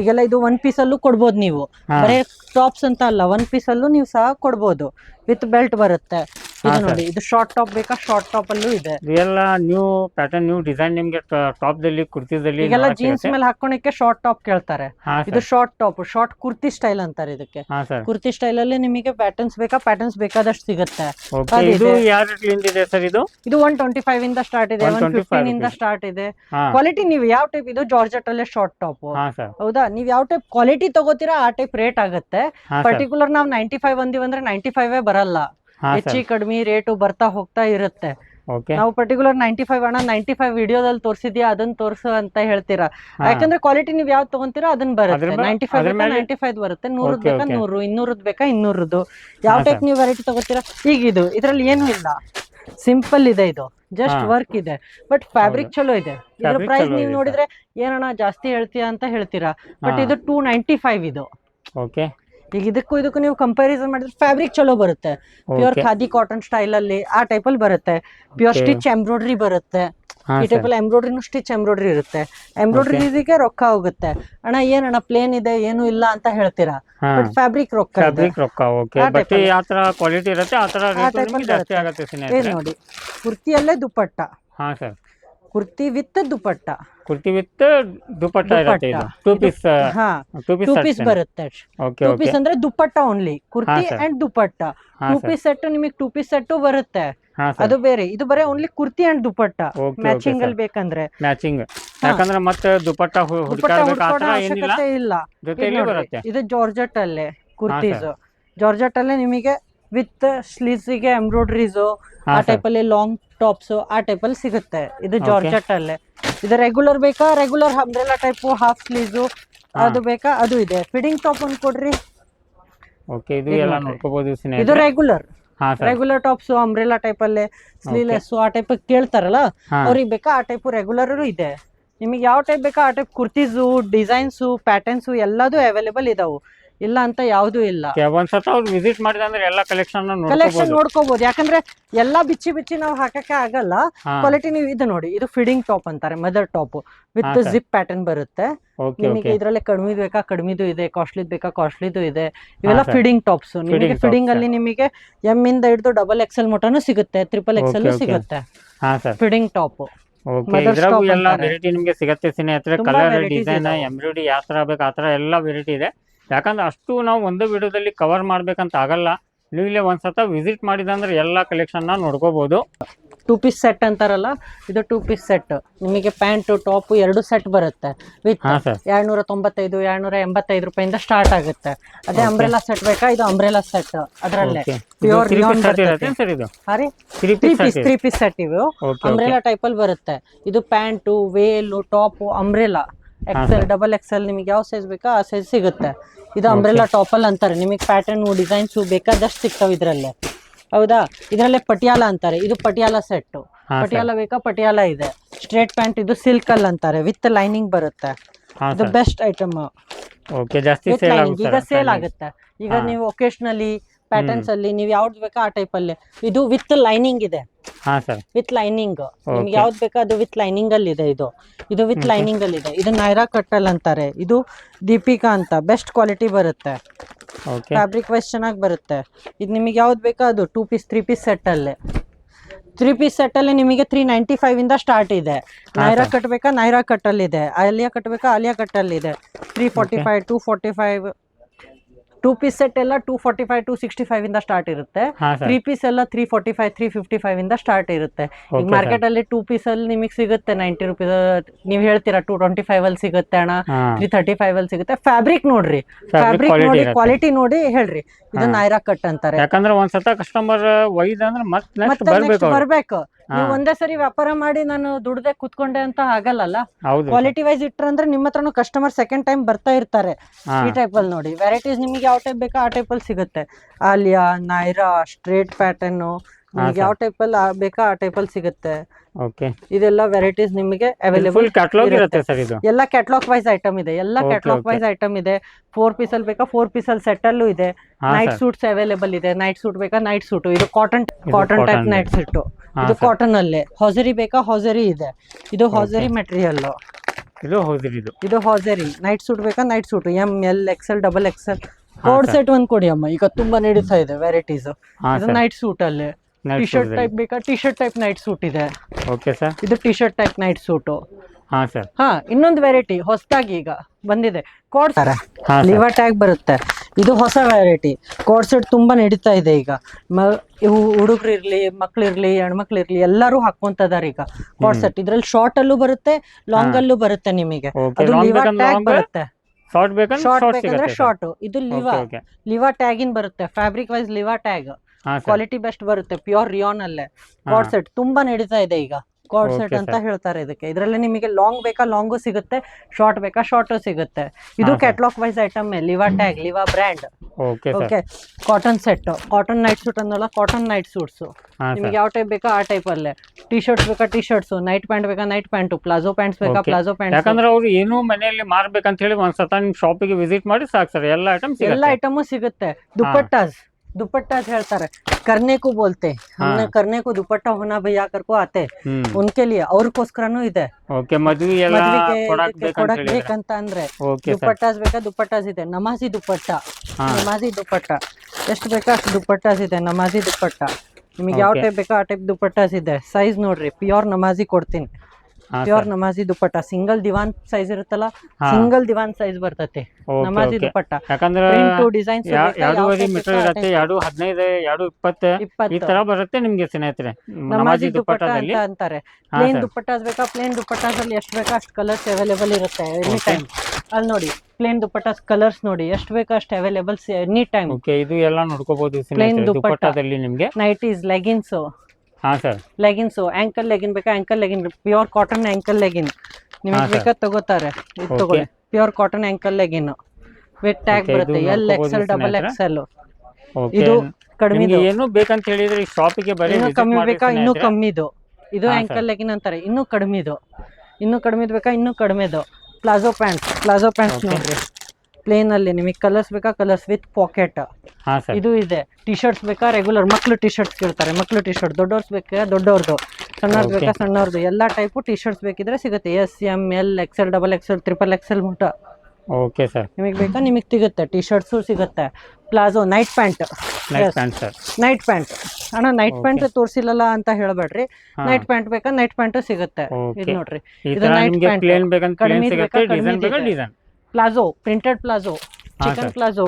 S1: ಈಗೆಲ್ಲ ಇದು ಒನ್ ಪೀಸ್ ಅಲ್ಲೂ ಕೊಡ್ಬೋದು ನೀವು. ಬರೀ ಟಾಪ್ಸ್ ಅಂತ ಅಲ್ಲ ಒನ್ ಪೀಸ್ ಅಲ್ಲೂ ನೀವು ಸಹ ಕೊಡ್ಬೋದು. ವಿತ್ ಬೆಲ್ಟ್ ಬರುತ್ತೆ. ಇದು
S2: ಹಾ,
S1: ನೋಡಿ ಇದು ಶಾರ್ಟ್ ಟಾಪ್ ಬೇಕಾ? ಶಾರ್ಟ್ ಟಾಪ್ ಅಲ್ಲೂ ಇದೆ.
S2: ಇದೆಲ್ಲ ನ್ಯೂ ಪ್ಯಾಟರ್ನ್ ನ್ಯೂ ಡಿಸೈನ್ ನಿಮಗೆ ಟಾಪ್ದಲ್ಲಿ ಕುರ್ತಿದಲ್ಲಿ
S1: ಈಗೆಲ್ಲ ಜೀನ್ಸ್ ಮೇಲೆ ಹಾಕೋಣಕ್ಕೆ ಶಾರ್ಟ್ ಟಾಪ್ ಕೇಳ್ತಾರೆ. ಇದು short top short kurti style ಅಂತಾರೆ ಇದಕ್ಕೆ. ಕುರ್ತಿ ಸ್ಟೈಲ್ ಅಲ್ಲಿ ನಿಮಗೆ ಪ್ಯಾಟರ್ನ್ಸ್ ಬೇಕಾ? ಪ್ಯಾಟರ್ನ್ಸ್ ಬೇಕಾದಷ್ಟು ಸಿಗುತ್ತೆ.
S2: ಇದು ಯಾವ ಇದೆ ಸರ್ ಇದು?
S1: ಇದು ಒನ್ ಟ್ವೆಂಟಿ ಫೈವ್ ಇಂದ ಸ್ಟಾರ್ಟ್ ಇದೆ ಒನ್ ಫಿಫ್ಟೀನ್ ಇಂದ ಸ್ಟಾರ್ಟ್ ಇದೆ. ಕ್ವಾಲಿಟಿ ನೀವು ಯಾವ ಟೈಪ್ ಇದು ಜಾರ್ಜೆಟ್ ಅಲ್ಲೇ ಶಾರ್ಟ್ ಟಾಪ್ ಹೌದಾ? ನೀವು ಯಾವ ಟೈಪ್ ಕ್ವಾಲಿಟಿ ತಗೋತೀರಾ ಆ ಟೈಪ್ ರೇಟ್ ಆಗುತ್ತೆ. ಪರ್ಟಿಕ್ಯುಲರ್ ನಾವು ನೈಂಟಿ ಫೈವ್ ಅಂದಿವಿ ಅಂದ್ರೆ ನೈಂಟಿ ಫೈವ್ ಬರಲ್ಲ. ಹೆಚ್ಚಿ ಕಡಿಮೆ ರೇಟು ಬರ್ತಾ ಹೋಗ್ತಾ ಇರುತ್ತೆ. ನಾವು ಪರ್ಟಿಕ್ಯುಲರ್ ನೈಂಟಿ ಫೈವ್ ಅಣ್ಣ ನೈಂಟಿ ಫೈವ್ ವಿಡಿಯೋದಲ್ಲಿ ತೋರಿಸಿದ್ಯಾ? ಅದನ್ನ ತೋರಿಸು ಅಂತ ಹೇಳ್ತೀರಾ. ಯಾಕಂದ್ರೆ ಕ್ವಾಲಿಟಿ ನೀವು ಯಾವ್ದು ತಗೊಂತೀರಾ ಅದನ್ನ ಬರುತ್ತೆ. ನೈಂಟಿ ಫೈವ್ ನೈಂಟಿ ಫೈವ್ ಬರುತ್ತೆ. ನೂರದ್ ಬೇಕಾ. ನೂರು ಇನ್ನೂರದ್ ಬೇಕಾ ಇನ್ನೂರದ್ದು ಯಾವ ಟೈಪ್. ನೀವು ವೆರೈಟಿ ತಗೋತೀರಾ? ಈಗ ಇದು. ಇದ್ರಲ್ಲಿ ಏನು ಇಲ್ಲ. ಸಿಂಪಲ್ ಇದೆ ಇದು. ಜಸ್ಟ್ ವರ್ಕ್ ಇದೆ. ಬಟ್ ಫ್ಯಾಬ್ರಿಕ್ ಚಲೋ ಇದೆ. ಇದ್ರ ಪ್ರೈಸ್ ನೀವ್ ನೋಡಿದ್ರೆ ಏನಣ್ಣ ಜಾಸ್ತಿ ಹೇಳ್ತೀಯಾ ಅಂತ ಹೇಳ್ತೀರಾ? ಬಟ್ ಇದು ಟೂ ನೈಂಟಿ ಫೈವ್ ಇದು.
S2: ಓಕೆ
S1: ಈಗ ಇದಕ್ಕೂ ಇದಕ್ಕೂ ನೀವು ಕಂಪ್ಯಾರಿಸನ್ ಮಾಡಿದ್ರೆ ಫ್ಯಾಬ್ರಿಕ್ ಚಲೋ ಬರುತ್ತೆ. ಪ್ಯೂರ್ ಖಾದಿ ಕಾಟನ್ ಸ್ಟೈಲ್ ಅಲ್ಲಿ ಆ ಟೈಪ್ ಅಲ್ಲಿ ಬರುತ್ತೆ. ಪ್ಯೂರ್ ಸ್ಟಿಚ್ ಎಂಬ್ರಾಯ್ಡ್ರಿ ಬರುತ್ತೆ. ಈ ಟೈಪ್ ಅಲ್ಲಿ ಎಂಬ್ರಾಯ್ಡ್ರಿನೂ ಸ್ಟಿಚ್ ಎಂಬ್ರಾಯ್ಡ್ರಿ ಇರುತ್ತೆ. ಎಂಬ್ರಾಯ್ಡ್ರಿಗೆ ರೊಕ್ಕ ಹೋಗುತ್ತೆ. ಅಣ್ಣ ಏನಣ್ಣ ಪ್ಲೇನ್ ಇದೆ ಏನು ಇಲ್ಲ ಅಂತ ಹೇಳ್ತೀರಾ? ಬಟ್ ಫ್ಯಾಬ್ರಿಕ್ ರೊಕ್ಕ
S2: ಫ್ಯಾಬ್ರಿಕ್ ರೊಕ್ಕ ಓಕೆ
S1: ಆ
S2: ಬಟ್ಟೆ
S1: ಅಲ್ಲಿ.
S2: ಕ್ವಾಲಿಟಿ ಇರುತ್ತೆ ಆ ಜಾಸ್ತಿ ಆಗುತ್ತೆ
S1: ನೋಡಿ ಕುರ್ತಿಯಲ್ಲೇ ದುಪ್ಪಟ್ಟ.
S2: ಹಾ sir
S1: kurti with dupatta.
S2: Kurti with dupatta ಇರುತ್ತೆ ಇದು.
S1: ದುಪಟ್ಟ.
S2: ಟೂ ಪೀಸ್
S1: ಹಾ.
S2: ಟೂ ಪೀಸ್
S1: ಟೂ ಪೀಸ್ ಬರುತ್ತೆ
S2: ಓಕೆ
S1: ಟೂ
S2: ಓಕೆ
S1: ಪೀಸ್ ಅಂದ್ರೆ dupatta only kurti
S2: sir.
S1: And dupatta.
S2: ಹಾ
S1: ಟೂ
S2: ಸರ್
S1: ಪೀಸ್ ಸೆಟ್ ನಿಮಗೆ ಟೂ ಪೀಸ್ ಸೆಟ್ ಬರುತ್ತೆ.
S2: ಹಾ
S1: ಅದು
S2: ಸರ್
S1: ಬೇರೆ. ಇದು ಬರೇ only kurti and
S2: dupatta.
S1: Okay
S2: matching
S1: ಅಲ್ಲಿ ಬೇಕಂದ್ರೆ.
S2: ಮ್ಯಾಚಿಂಗ್ ಯಾಕಂದ್ರೆ ಮತ್ತೆ ದುಪಟ್ಟ ಹು-
S1: ದುಪ್ಪಟ್ಟ
S2: ಹುಡುಕಾಡ್ಬೇಕು ಆ
S1: ಹುಡ್ಕೋಣ
S2: ಥರ ಏನಿಲ್ಲ.
S1: ಅವಶ್ಯಕತೆ ಇಲ್ಲ. ಇದ್
S2: ಜೊತೆಯಲ್ಲಿ
S1: ನೋಡ್ರಿ,
S2: ಬರುತ್ತೆ.
S1: ಇದು ಜಾರ್ಜೆಟ್ ಅಲ್ಲೇ ಕುರ್ತೀಸ್. ಜಾರ್ಜೆಟ್ ಅಲ್ಲೇ ನಿಮಗೆ ವಿತ್ ಸ್ಲೀವ್ಸ್ಗೆ
S2: ಹಾ
S1: ಆ
S2: ಸರ್
S1: ಟೈಪ್ ಅಲ್ಲಿ ಲಾಂಗ್ ಟಾಪ್ಸ್ ಆ ಟೈಪ್ ಅಲ್ಲಿ ಸಿಗುತ್ತೆ. ಇದು. ಜಾರ್ಜೆಟ್ ಅಲ್ಲೇ. ಇದು ರೆಗ್ಯುಲರ್ ಬೇಕಾ? Regular umbrella type half
S2: sleeves
S1: ಅದು ಬೇಕಾ? ಅದು ಇದೆ. ಫಿಟ್ಟಿಂಗ್ ಟಾಪ್ ಒಂದು ಕೊಡ್ರಿ.
S2: ಓಕೆ ಇದು ಎಲ್ಲ. ನೋಡ್ಕೋಬಹುದು
S1: ಇದು
S2: regular
S1: regular tops umbrella type ಅಲ್ಲೇ. ಸ್ಲೀವ್ಲೆಸ್ ಆ ಟೈಪ್ ಕೇಳ್ತಾರಲ್ಲ ಅವ್ರಿಗೆ ಬೇಕಾ? ಆ ಟೈಪ್ ರೆಗ್ಯುಲರ್ ಇದೆ. ನಿಮಗೆ ಯಾವ ಟೈಪ್ ಬೇಕಾ? ಆ ಟೈಪ್ ಕುರ್ತೀಸು ಡಿಸೈನ್ಸು ಪ್ಯಾಟರ್ನ್ಸು ಎಲ್ಲದೂ ಅವೈಲೇಬಲ್ ಇದಾವು. ಇಲ್ಲ ಅಂತ ಯಾವುದೂ ಇಲ್ಲ.
S2: Okay, ಒಂದ್ಸತ ಅವ್ರು ವಿಸಿಟ್ ಮಾಡಿದ್ರೆ ಎಲ್ಲ ಕಲೆಕ್ಷನ್
S1: ಕಲೆಕ್ಷನ್
S2: ನೋಡ್ಕೋಬಹುದು
S1: ಯಾಕಂದ್ರೆ ಎಲ್ಲಾ ಬಿಚ್ಚಿ ಬಿಚ್ಚಿ ನಾವು ಹಾಕಕ್ಕೆ ಆಗಲ್ಲ. ಕ್ವಾಲಿಟಿ ನೀವು ಇದು ನೋಡಿ ಇದು ಫಿಡಿಂಗ್ ಟಾಪ್ ಅಂತಾರೆ mother
S2: top with
S1: zip pattern ಬರುತ್ತೆ. ನಿಮಗೆ ಇದ್ರಲ್ಲಿ ಕಡಿಮೆ ಬೇಕಾ ಕಡಿಮೆದು ಇದೆ ಕಾಸ್ಟ್ಲಿದ್ ಬೇಕಾ ಕಾಸ್ಟ್ಲಿದು ಇದೆ. ಇವೆಲ್ಲ. ಫಿಡಿಂಗ್ ಟಾಪ್ಸ್ ನಿಮಗೆ ಫಿಡಿಂಗ್ ಅಲ್ಲಿ ನಿಮಗೆ ಎಂ ಇಂದ ಹಿಡಿದು ಡಬಲ್ ಎಕ್ಸೆಲ್ ಮೊಟ್ಟನು ಸಿಗುತ್ತೆ ಟ್ರಿಪಲ್ ಎಕ್ಸೆಲ್. ಸಿಗುತ್ತೆ. ಫಿಡಿಂಗ್ ಟಾಪ್
S2: ಎಲ್ಲ ವೆರೈಟಿ ನಿಮಗೆ ಸಿಗತ್ತೆ ಕಲರ್ ಡಿಸೈನ್
S1: ಎಂಬ್ರಾಯ್ಡಿ
S2: ಎಂಬ್ರಾಯ್ಡ್ರಿ ಯಾವ ತರ ಬೇಕು ಆ ತರ ಎಲ್ಲ ವೆರೈಟಿ ಇದೆ. ಯಾಕಂದ್ರೆ ಅಷ್ಟು ನಾವು ಒಂದು ವಿಡಿಯೋದಲ್ಲಿ ಕವರ್ ಮಾಡ್ಬೇಕಂತ ಆಗಲ್ಲ. ನೀವು ಇಲ್ಲಿ ಒಂದ್ಸತ ವಿಸಿಟ್ ಮಾಡಿದಂದ್ರೆ ಎಲ್ಲ ಕಲೆಕ್ಷನ್ ನೋಡ್ಕೋಬಹುದು
S1: ಟೂ ಪೀಸ್ ಸೆಟ್ ಅಂತಾರಲ್ಲ ಇದು ಟೂ ಪೀಸ್ ಸೆಟ್ ನಿಮಗೆ ಪ್ಯಾಂಟ್ ಟಾಪ್ ಎರಡು ಸೆಟ್ ಬರುತ್ತೆ. ವಿತ್ ಎರಡ್ನೂರ ತೊಂಬತ್ತೈದು ಎರಡ್ನೂರ ಎಂಬತ್ತೈದು ರೂಪಾಯಿಂದ ಸ್ಟಾರ್ಟ್ ಆಗುತ್ತೆ. ಅದೇ. ಅಂಬ್ರೆಲಾ ಸೆಟ್ ಬೇಕಾ? ಇದು ಅಂಬ್ರೆಲಾ ಸೆಟ್ ಅದರಲ್ಲೇ. Three
S2: piece
S1: set three piece ಇವು. ಅಂಬ್ರೆಲಾ ಟೈಪ್ ಅಲ್ಲಿ ಬರುತ್ತೆ. ಇದು pant Velu top umbrella XL
S2: L
S1: double XL ನಿಮಗೆ ಯಾವ ಸೈಜ್ ಬೇಕಾ ಆ ಸೈಜ್ ಸಿಗುತ್ತೆ. ಇದು ಅಂಬ್ರೆಲಾ ಟಾಪಲ್ ಅಲ್ಲಿ ಅಂತಾರೆ. ನಿಮಗೆ ಪ್ಯಾಟರ್ನ್ ಡಿಸೈನ್ಸ್ ಬೇಕಾದಷ್ಟು ಸಿಗ್ತಾವ ಇದರಲ್ಲೇ. ಹೌದಾ? ಇದರಲ್ಲೇ ಪಟಿಯಾಲ ಅಂತಾರೆ. ಇದು ಪಟಿಯಾಲ ಸೆಟ್ ಪಟಿಯಾಲ ಬೇಕಾ? ಪಟಿಯಾಲ ಇದೆ. ಸ್ಟ್ರೇಟ್ ಪ್ಯಾಂಟ್ ಇದು ಸಿಲ್ಕ್ ಅಲ್ಲಿ ಅಂತಾರೆ. ವಿತ್ ಲೈನಿಂಗ್ ಬರುತ್ತೆ. ಇದು ಬೆಸ್ಟ್ ಐಟಮ್ ಈಗ ಸೇಲ್ ಆಗುತ್ತೆ. ಈಗ ನೀವು ಒಕೇಶನಲಿ ಪ್ಯಾಟರ್ನ್ಸ್ ಅಲ್ಲಿ ನೀವು ಯಾವ್ದು ಬೇಕಾ ಆ ಟೈಪ್ ಅಲ್ಲಿ. ಇದು ವಿತ್ ಲೈನಿಂಗ್ ಇದೆ.
S2: ಹಾ ಸರ್
S1: ವಿತ್ ಲೈನಿಂಗ್ ನಿಮ್ಗೆ ಯಾವ್ದು ಬೇಕಾ ಅದು ವಿತ್ ಲೈನಿಂಗ್ ಅಲ್ಲಿ ಇದೆ. ಇದು ಇದು ವಿತ್ ಲೈನಿಂಗ್ ಅಲ್ಲಿ ಇದೆ ಇದು ನೈರಾ ಕಟ್ಟಲ್ ಅಂತಾರೆ. ಇದು ದೀಪಿಕಾ ಅಂತ. ಬೆಸ್ಟ್ ಕ್ವಾಲಿಟಿ ಬರುತ್ತೆ. ಫ್ಯಾಬ್ರಿಕ್ ವೈಸ್ ಚೆನ್ನಾಗಿ ಬರುತ್ತೆ. ಇದು ನಿಮಗೆ ಯಾವ್ದು ಬೇಕಾ ಅದು? Two piece three piece set ಅಲ್ಲೇ. ತ್ರೀ ಪೀಸ್ ಸೆಟ್ ಅಲ್ಲಿ ನಿಮಗೆ ತ್ರೀ ನೈಂಟಿ ಫೈವ್ ಇಂದ. ಸ್ಟಾರ್ಟ್ ಇದೆ ನೈರಾ
S2: ಕಟ್ಟಬೇಕಾ
S1: ಕಟ್ಬೇಕಾ ನೈರಾ ಕಟ್ಟಲ್ಲಿ ಇದೆ ಅಲಿಯಾ ಕಟ್ಬೇಕಾ ಆಲಿಯಾ ಕಟ್ಟಲ್ಲಿ ಇದೆ three
S2: forty.
S1: Five two forty five two piece set ಎಲ್ಲ two forty five two sixty five ಇಂದ ಸ್ಟಾರ್ಟ್ ಇರುತ್ತೆ. ತ್ರೀ ಪೀಸ್ ಎಲ್ಲ three forty five three fifty five ಇಂದ ಸ್ಟಾರ್ಟ್ ಇರುತ್ತೆ. ಈಗ ಮಾರ್ಕೆಟ್ ಅಲ್ಲಿ ಟೂ ಪೀಸ್ ಅಲ್ಲಿ ನಿಮಗೆ ಸಿಗುತ್ತೆ ನೈಂಟಿ ರುಪೀಸ್ ನೀವು ಹೇಳ್ತೀರಾ ಟೂ ಟ್ವೆಂಟಿ ಫೈವ್ ಅಲ್ಲಿ ಸಿಗುತ್ತೆ ಅಣ್ಣ ತ್ರೀ ತರ್ಟಿ ಫೈವ್ ಅಲ್ಲಿ ಸಿಗುತ್ತೆ. ಫ್ಯಾಬ್ರಿಕ್ ನೋಡ್ರಿ. ಫ್ಯಾಬ್ರಿಕ್ ನೋಡಿ ಕ್ವಾಲಿಟಿ ನೋಡಿ ಹೇಳ್ರಿ. ಇದು
S2: ನಾಯ್ರಾ
S1: ನೈರಾ ಕಟ್ ಅಂತಾರೆ.
S2: ಯಾಕಂದ್ರೆ ಒಂದ್ಸತ ಕಸ್ಟಮರ್ ಒಯ್ದ ಅಂದ್ರೆ
S1: ಮತ್ತೆ
S2: ಬರ್ಬೇಕು.
S1: ನೀವು ಒಂದೇ ಸರಿ ವ್ಯಾಪಾರ ಮಾಡಿ ನಾನು ದುಡ್ದೆ ಕುತ್ಕೊಂಡೆ ಅಂತ ಆಗಲ್ಲ
S2: ಹೌದು.
S1: ಕ್ವಾಲಿಟಿ ವೈಸ್ ಇಟ್ರಂದ್ರೆ ನಿಮ್ಮ ಹತ್ರನು ಕಸ್ಟಮರ್ ಸೆಕೆಂಡ್ ಟೈಮ್ ಬರ್ತಾ ಇರ್ತಾರೆ. ಈ ಟೈಪ್ ಅಲ್ಲಿ ನೋಡಿ. ವೆರೈಟೀಸ್ ನಿಮ್ಗೆ ಯಾವ ಟೈಪ್ ಬೇಕಾ ಆ ಟೈಪ್ ಅಲ್ಲಿ ಸಿಗುತ್ತೆ. ಆಲಿಯಾ ನೈರಾ ಸ್ಟ್ರೇಟ್ ಪ್ಯಾಟರ್ನ್ ನಿಮ್ಗೆ. ಯಾವ ಟೈಪ್ ಅಲ್ಲಿ ಬೇಕಾ ಆ ಟೈಪ್ ಅಲ್ಲಿ ಸಿಗುತ್ತೆ.
S2: ಓಕೆ
S1: ಇದೆಲ್ಲ ವೆರೈಟೀಸ್ ನಿಮಗೆ ಅವೈಲೇಬಲ್
S2: ಕ್ಯಾಟ್ಲಾಗ್
S1: ಇರುತ್ತೆ.
S2: ಸರ್ ಇದು?
S1: ಎಲ್ಲ ಕ್ಯಾಟ್ಲಾಗ್ ವೈಸ್ ಐಟಮ್ ಇದೆ. ಎಲ್ಲ ಕ್ಯಾಟಲಾಗ್. ವೈಸ್ ಐಟಮ್ ಇದೆ. ಫೋರ್ ಪೀಸ್ ಅಲ್ಲಿ ಬೇಕಾ ಫೋರ್ ಪೀಸ್ ಅಲ್ಲಿ ಸೆಟ್ ಅಲ್ಲೂ ಇದೆ. ನೈಟ್ ಸೂಟ್ಸ್ ಅವೈಲೇಬಲ್ ಇದೆ. ನೈಟ್ ಸೂಟ್ ಬೇಕಾ ನೈಟ್ ಸೂಟ್ ಇದು cotton
S2: cotton
S1: type night
S2: suit
S1: ಇದು ಕಾಟನ್ ಅಲ್ಲೇ ಹೊಸರಿ ಬೇಕಾ? ಹೊಸರಿ ಇದೆ. ಇದು ಹೊಸರಿ ಮೆಟೀರಿಯಲ್
S2: ಇದು ಹೊಸರಿ ಇದು.
S1: ಇದು ಹೊಸರಿ ನೈಟ್ ಸೂಟ್ ಬೇಕಾ? Night suit M L XL double
S2: XL
S1: L
S2: co-ord
S1: set ಒಂದ್ ಕೊಡಿ ಅಮ್ಮ. ಈಗ ತುಂಬಾ ನಡೀತಾ ಇದೆ ವೆರೈಟೀಸ್ ಇದು ನೈಟ್ ಸೂಟ್ ಅಲ್ಲಿ. ಟಿ ಶರ್ಟ್ ಟೈಪ್ ಬೇಕಾ? T shirt type night suit ಇದೆ.
S2: ಓಕೆ ಸರ್
S1: ಇದು T shirt type night suit
S2: ಹಾ ಸರ್.
S1: ಹಾ ಇನ್ನೊಂದು ವೆರೈಟಿ ಹೊಸದಾಗಿ ಈಗ ಬಂದಿದೆ. Code
S2: sir.
S1: ಲಿವರ್ ಟ್ಯಾಗ್ ಬರುತ್ತೆ. ಇದು ಹೊಸ ವೆರೈಟಿ ಕೋಡ್ ಸೆಟ್ ತುಂಬಾ ನಡೀತಾ ಇದೆ ಈಗ. ಇವು ಹುಡುಗರು ಇರ್ಲಿ ಮಕ್ಳು ಇರ್ಲಿ ಹೆಣ್ಮಕ್ಳು ಇರ್ಲಿ ಎಲ್ಲರೂ ಹಾಕೊಂತದಾರ ಈಗ ಕೋಡ್ ಸೆಟ್ ಇದ್ರಲ್ಲಿ ಶಾರ್ಟ್ ಅಲ್ಲೂ ಬರುತ್ತೆ ಲಾಂಗ್ ಅಲ್ಲೂ ಬರುತ್ತೆ ನಿಮಗೆ. ಅದು ಟ್ಯಾಗ್ ಬರುತ್ತೆ?
S2: ಶಾರ್ಟ್ ಬೇಕಂದ್ರೆ
S1: ಶಾರ್ಟ್ ಇದು ಲಿವಾ
S2: ಲಿವಾ ಟ್ಯಾಗ್
S1: ಇನ್ ಟ್ಯಾಗಿನ್ ಬರುತ್ತೆ. Fabric wise
S2: Liva tag
S1: quality best ಬರುತ್ತೆ ಪ್ಯೂರ್ ರಿಯೋನ್ ಅಲ್ಲೇ. ಕೋಡ್ ಸೆಟ್ ತುಂಬಾ ನಡೀತಾ ಇದೆ ಈಗ.
S2: Okay,
S1: ಸೆಟ್ ಅಂತ ಹೇಳ್ತಾರೆ ಇದಕ್ಕೆ. ಇದರಲ್ಲಿ ನಿಮಗೆ ಲಾಂಗ್ ಬೇಕಾ ಲಾಂಗು ಸಿಗುತ್ತೆ ಶಾರ್ಟ್ ಬೇಕಾ ಶಾರ್ಟು ಸಿಗುತ್ತೆ. ಇದು catalogue wise item Liva tag
S2: Liva brand
S1: okay cotton set cotton night suit ಅನ್ನೋಲ್ಲ cotton night suits ನಿಮ್ಗೆ ಯಾವ ಟೈಪ್ ಬೇಕಾ ಆ ಟೈಪ್ ಅಲ್ಲೇ. ಟಿ ಶರ್ಟ್ಸ್ ಬೇಕಾ ಟಿ ಶರ್ಟ್ಸ್ ನೈಟ್ ಪ್ಯಾಂಟ್ ಬೇಕಾ ನೈಟ್ ಪ್ಯಾಂಟ್ ಪ್ಲಾಜೋ ಪ್ಯಾಂಟ್ಸ್ ಬೇಕಾ. ಪ್ಲಾಜೋ ಪ್ಯಾಂಟ್
S2: ಯಾಕಂದ್ರೆ ಅವ್ರು ಏನು ಮನೆಯಲ್ಲಿ ಮಾರ್ಬೇಕಂತ ಹೇಳಿ ಒಂದ್ಸತ ನಿಮ್ ಶಾಪಿಗೆ ವಿಸಿಟ್ ಮಾಡಿ ಸಾಕು ಸರ್ ಎಲ್ಲ ಐಟಮ್
S1: ಎಲ್ಲ ಐಟಮು ಸಿಗುತ್ತೆ. ದುಪಟ್ಟಾಸ್ दुपट्टाज ಹೇಳ್ತಾರೆ करने को बोलते हमने
S2: हाँ।
S1: करने को दुपट्टा होना भैया कर को आते
S2: ಹ್ಮ್
S1: उनके लिए ಅವ್ರಿಗೋಸ್ಕರನೂ ಇದೆ
S2: ಓಕೆ ಮದ್ವಿ ಎಲ್ಲ
S1: ಮದ್ವೆಗೆ
S2: ಕೊಡಕ್
S1: ಇದಕ್ಕೆ
S2: ಬೇಕಂತ
S1: ಕೊಡಕ್
S2: ಹೇಳಿದ್ರೆ
S1: ಬೇಕಂತ ಅಂದ್ರೆ
S2: ಓಕೆ ಸರ್
S1: ದುಪಟ್ಟಾಸ್ ಬೇಕಾ ದುಪಟ್ಟಾಸ್ ಇದೆ ನಮಾಜಿ ದುಪಟ್ಟ
S2: ಹಾ
S1: ನಮಾಜಿ ದುಪಟ್ಟ ಎಷ್ಟು ಬೇಕಾ ಅಷ್ಟು ದುಪಟ್ಟಾಸ್ ಇದೆ ನಮಾಜಿ ದುಪಟ್ಟ ನಿಮಗೆ ಯಾವ
S2: Okay.
S1: ಟೈಪ್ ಬೇಕಾ ಆ ಟೈಪ್ ದುಪಟ್ಟಾಸ್ ಇದೆ ಸೈಜ್ ನೋಡ್ರಿ ಪ್ಯೂರ್ ನಮಾಜಿ ಕೊಡ್ತೀನಿ
S2: ಹಾ
S1: ಪ್ಯೂರ್ ನಮಾಜಿ ದುಪ್ಪಟ್ಟ ಸಿಂಗಲ್ ದಿವಾನ್ ಸೈಜ್ ಇರುತ್ತಲ್ಲ ಸಿಂಗಲ್ ದಿವಾನ್ ಸೈಜ್ ಬರ್ತೈತೆ. ನಮಾಜಿ ದುಪ್ಪಟ್ಟ
S2: ಯಾಕಂದ್ರೆ
S1: ಡಿಸೈನ್ಸ್
S2: ಎರಡೂವರೆ ಮೀಟರ್ ಇರುತ್ತೆ? ಎರಡು ಹದಿನೈದು ಎರಡು ಇಪ್ಪತ್ತು. ಈ ತರ ಬರುತ್ತೆ ನಿಮ್ಗೆ ಸ್ನೇಹಿತರೆ.
S1: ನಮಾಜಿ ದುಪ್ಪಟ್ಟ
S2: ದುಪ್ಪಟ್ಟದಲ್ಲಿ
S1: ಅಂತಾರೆ. ಪ್ಲೇನ್ ದುಪ್ಪಟ್ಟ ಬೇಕಾ? ಪ್ಲೇನ್ ದುಪಟ್ಟಾಸ್ ಅಲ್ಲಿ ಎಷ್ಟು ಬೇಕಾ? ಅಷ್ಟು ಕಲರ್ಸ್ ಅವೈಲೇಬಲ್ ಇರುತ್ತೆ ಎನಿ ಟೈಮ್ ಅಲ್ಲಿ ನೋಡಿ ಪ್ಲೇನ್ ದುಪ್ಪಟ್ಟ ಕಲರ್ಸ್ ನೋಡಿ ಎಷ್ಟು ಬೇಕಾ ಅಷ್ಟು ಅವೈಲೇಬಲ್ಸ್ ಎನಿ ಟೈಮ್
S2: ಓಕೆ ಇದು ಎಲ್ಲ ನೋಡ್ಕೋಬಹುದು
S1: ಪ್ಲೇನ್.
S2: ದುಪ್ಪಟ್ಟದಲ್ಲಿ ನಿಮ್ಗೆ.
S1: ನೈಟೀಸ್ ಲೆಗಿನ್ಸ್
S2: ಹಾ ಸರ್.
S1: ಲೆಗಿನ್ಸು ಆಂಕಲ್ ಲೆಗಿನ್ ಬೇಕಾ? Ankle legging pure cotton ankle
S2: legging
S1: ನಿಮಗೆ. ಬೇಕಾ ತಗೋತಾರೆ. ಇದು ತಗೊಳ್ಳಿ. Pure cotton ankle legging
S2: with tag
S1: ಬರುತ್ತೆ. L XL
S2: double.
S1: ಎಕ್ಸೆಲ್ ಇದು ಕಡಿಮೆ
S2: ಏನು ಬೇಕಂತ ಹೇಳಿದ್ರೆ ಈ ಶಾಪಿಗೆ ಬರೀ
S1: ಇನ್ನೂ ಕಮ್ಮಿ ಬೇಕಾ? ಇನ್ನೂ. ಕಮ್ಮಿದು ಇದು. ಆಂಕಲ್ ಲೆಗಿನ್ ಅಂತಾರೆ. ಇನ್ನೂ ಕಡಿಮೆದು ಇನ್ನೂ ಕಡಿಮೆದು ಬೇಕಾ? ಇನ್ನೂ ಕಡಿಮೆದು ಪ್ಲಾಜೋ ಪ್ಯಾಂಟ್ ಪ್ಲಾಜೋ
S2: ಪ್ಯಾಂಟ್.
S1: ನೋಡ್ರಿ. ಪ್ಲೇನ್ ಅಲ್ಲಿ ನಿಮಗೆ ಕಲರ್ಸ್ ಬೇಕಾ? ಕಲರ್ಸ್ ವಿತ್ ಪಾಕೆಟ್
S2: ಹಾ ಸರ್.
S1: ಇದು ಇದೆ. ಟಿ ಶರ್ಟ್ಸ್ ಬೇಕಾ? ರೆಗ್ಯುಲರ್ ಮಕ್ಳು ಟಿ ಶರ್ಟ್ಸ್ ಕೇಳ್ತಾರೆ ಮಕ್ಳು ಟಿ ಶರ್ಟ್ ದೊಡ್ಡವ್ರ್ಸ್ ಬೇಕಾ ದೊಡ್ಡವ್ರದ್ದು ಸಣ್ಣವ್ರದ್ದು ಬೇಕಾ? ಸಣ್ಣವ್ರದ್ದು ಎಲ್ಲ ಟೈಪು ಟಿ ಶರ್ಟ್ಸ್ ಬೇಕಿದ್ರೆ ಸಿಗುತ್ತೆ. S M L XL double XL triple XL ಮುಟ.
S2: Okay sir
S1: ನಿಮಗೆ ಬೇಕಾ? ನಿಮಗೆ ಸಿಗುತ್ತೆ ಟಿ ಶರ್ಟ್ಸು ಸಿಗುತ್ತೆ. Palazzo night pant
S2: night pant sir
S1: night pant ಅಣ್ಣ ನೈಟ್ ಪ್ಯಾಂಟ್ ತೋರಿಸಿಲ್ಲ ಅಂತ ಹೇಳಬೇಡ್ರಿ. ನೈಟ್ ಪ್ಯಾಂಟ್ ಬೇಕಾ? ನೈಟ್ ಪ್ಯಾಂಟು ಸಿಗುತ್ತೆ. ಇದು ನೋಡ್ರಿ. ಇದು ನೈಟ್
S2: ಪ್ಯಾಂಟ್
S1: ಬೇಕಾ?
S2: Design
S1: ಕಡಿಮೆದ್ design palazzo
S2: printed
S1: palazzo
S2: chikan
S1: palazzo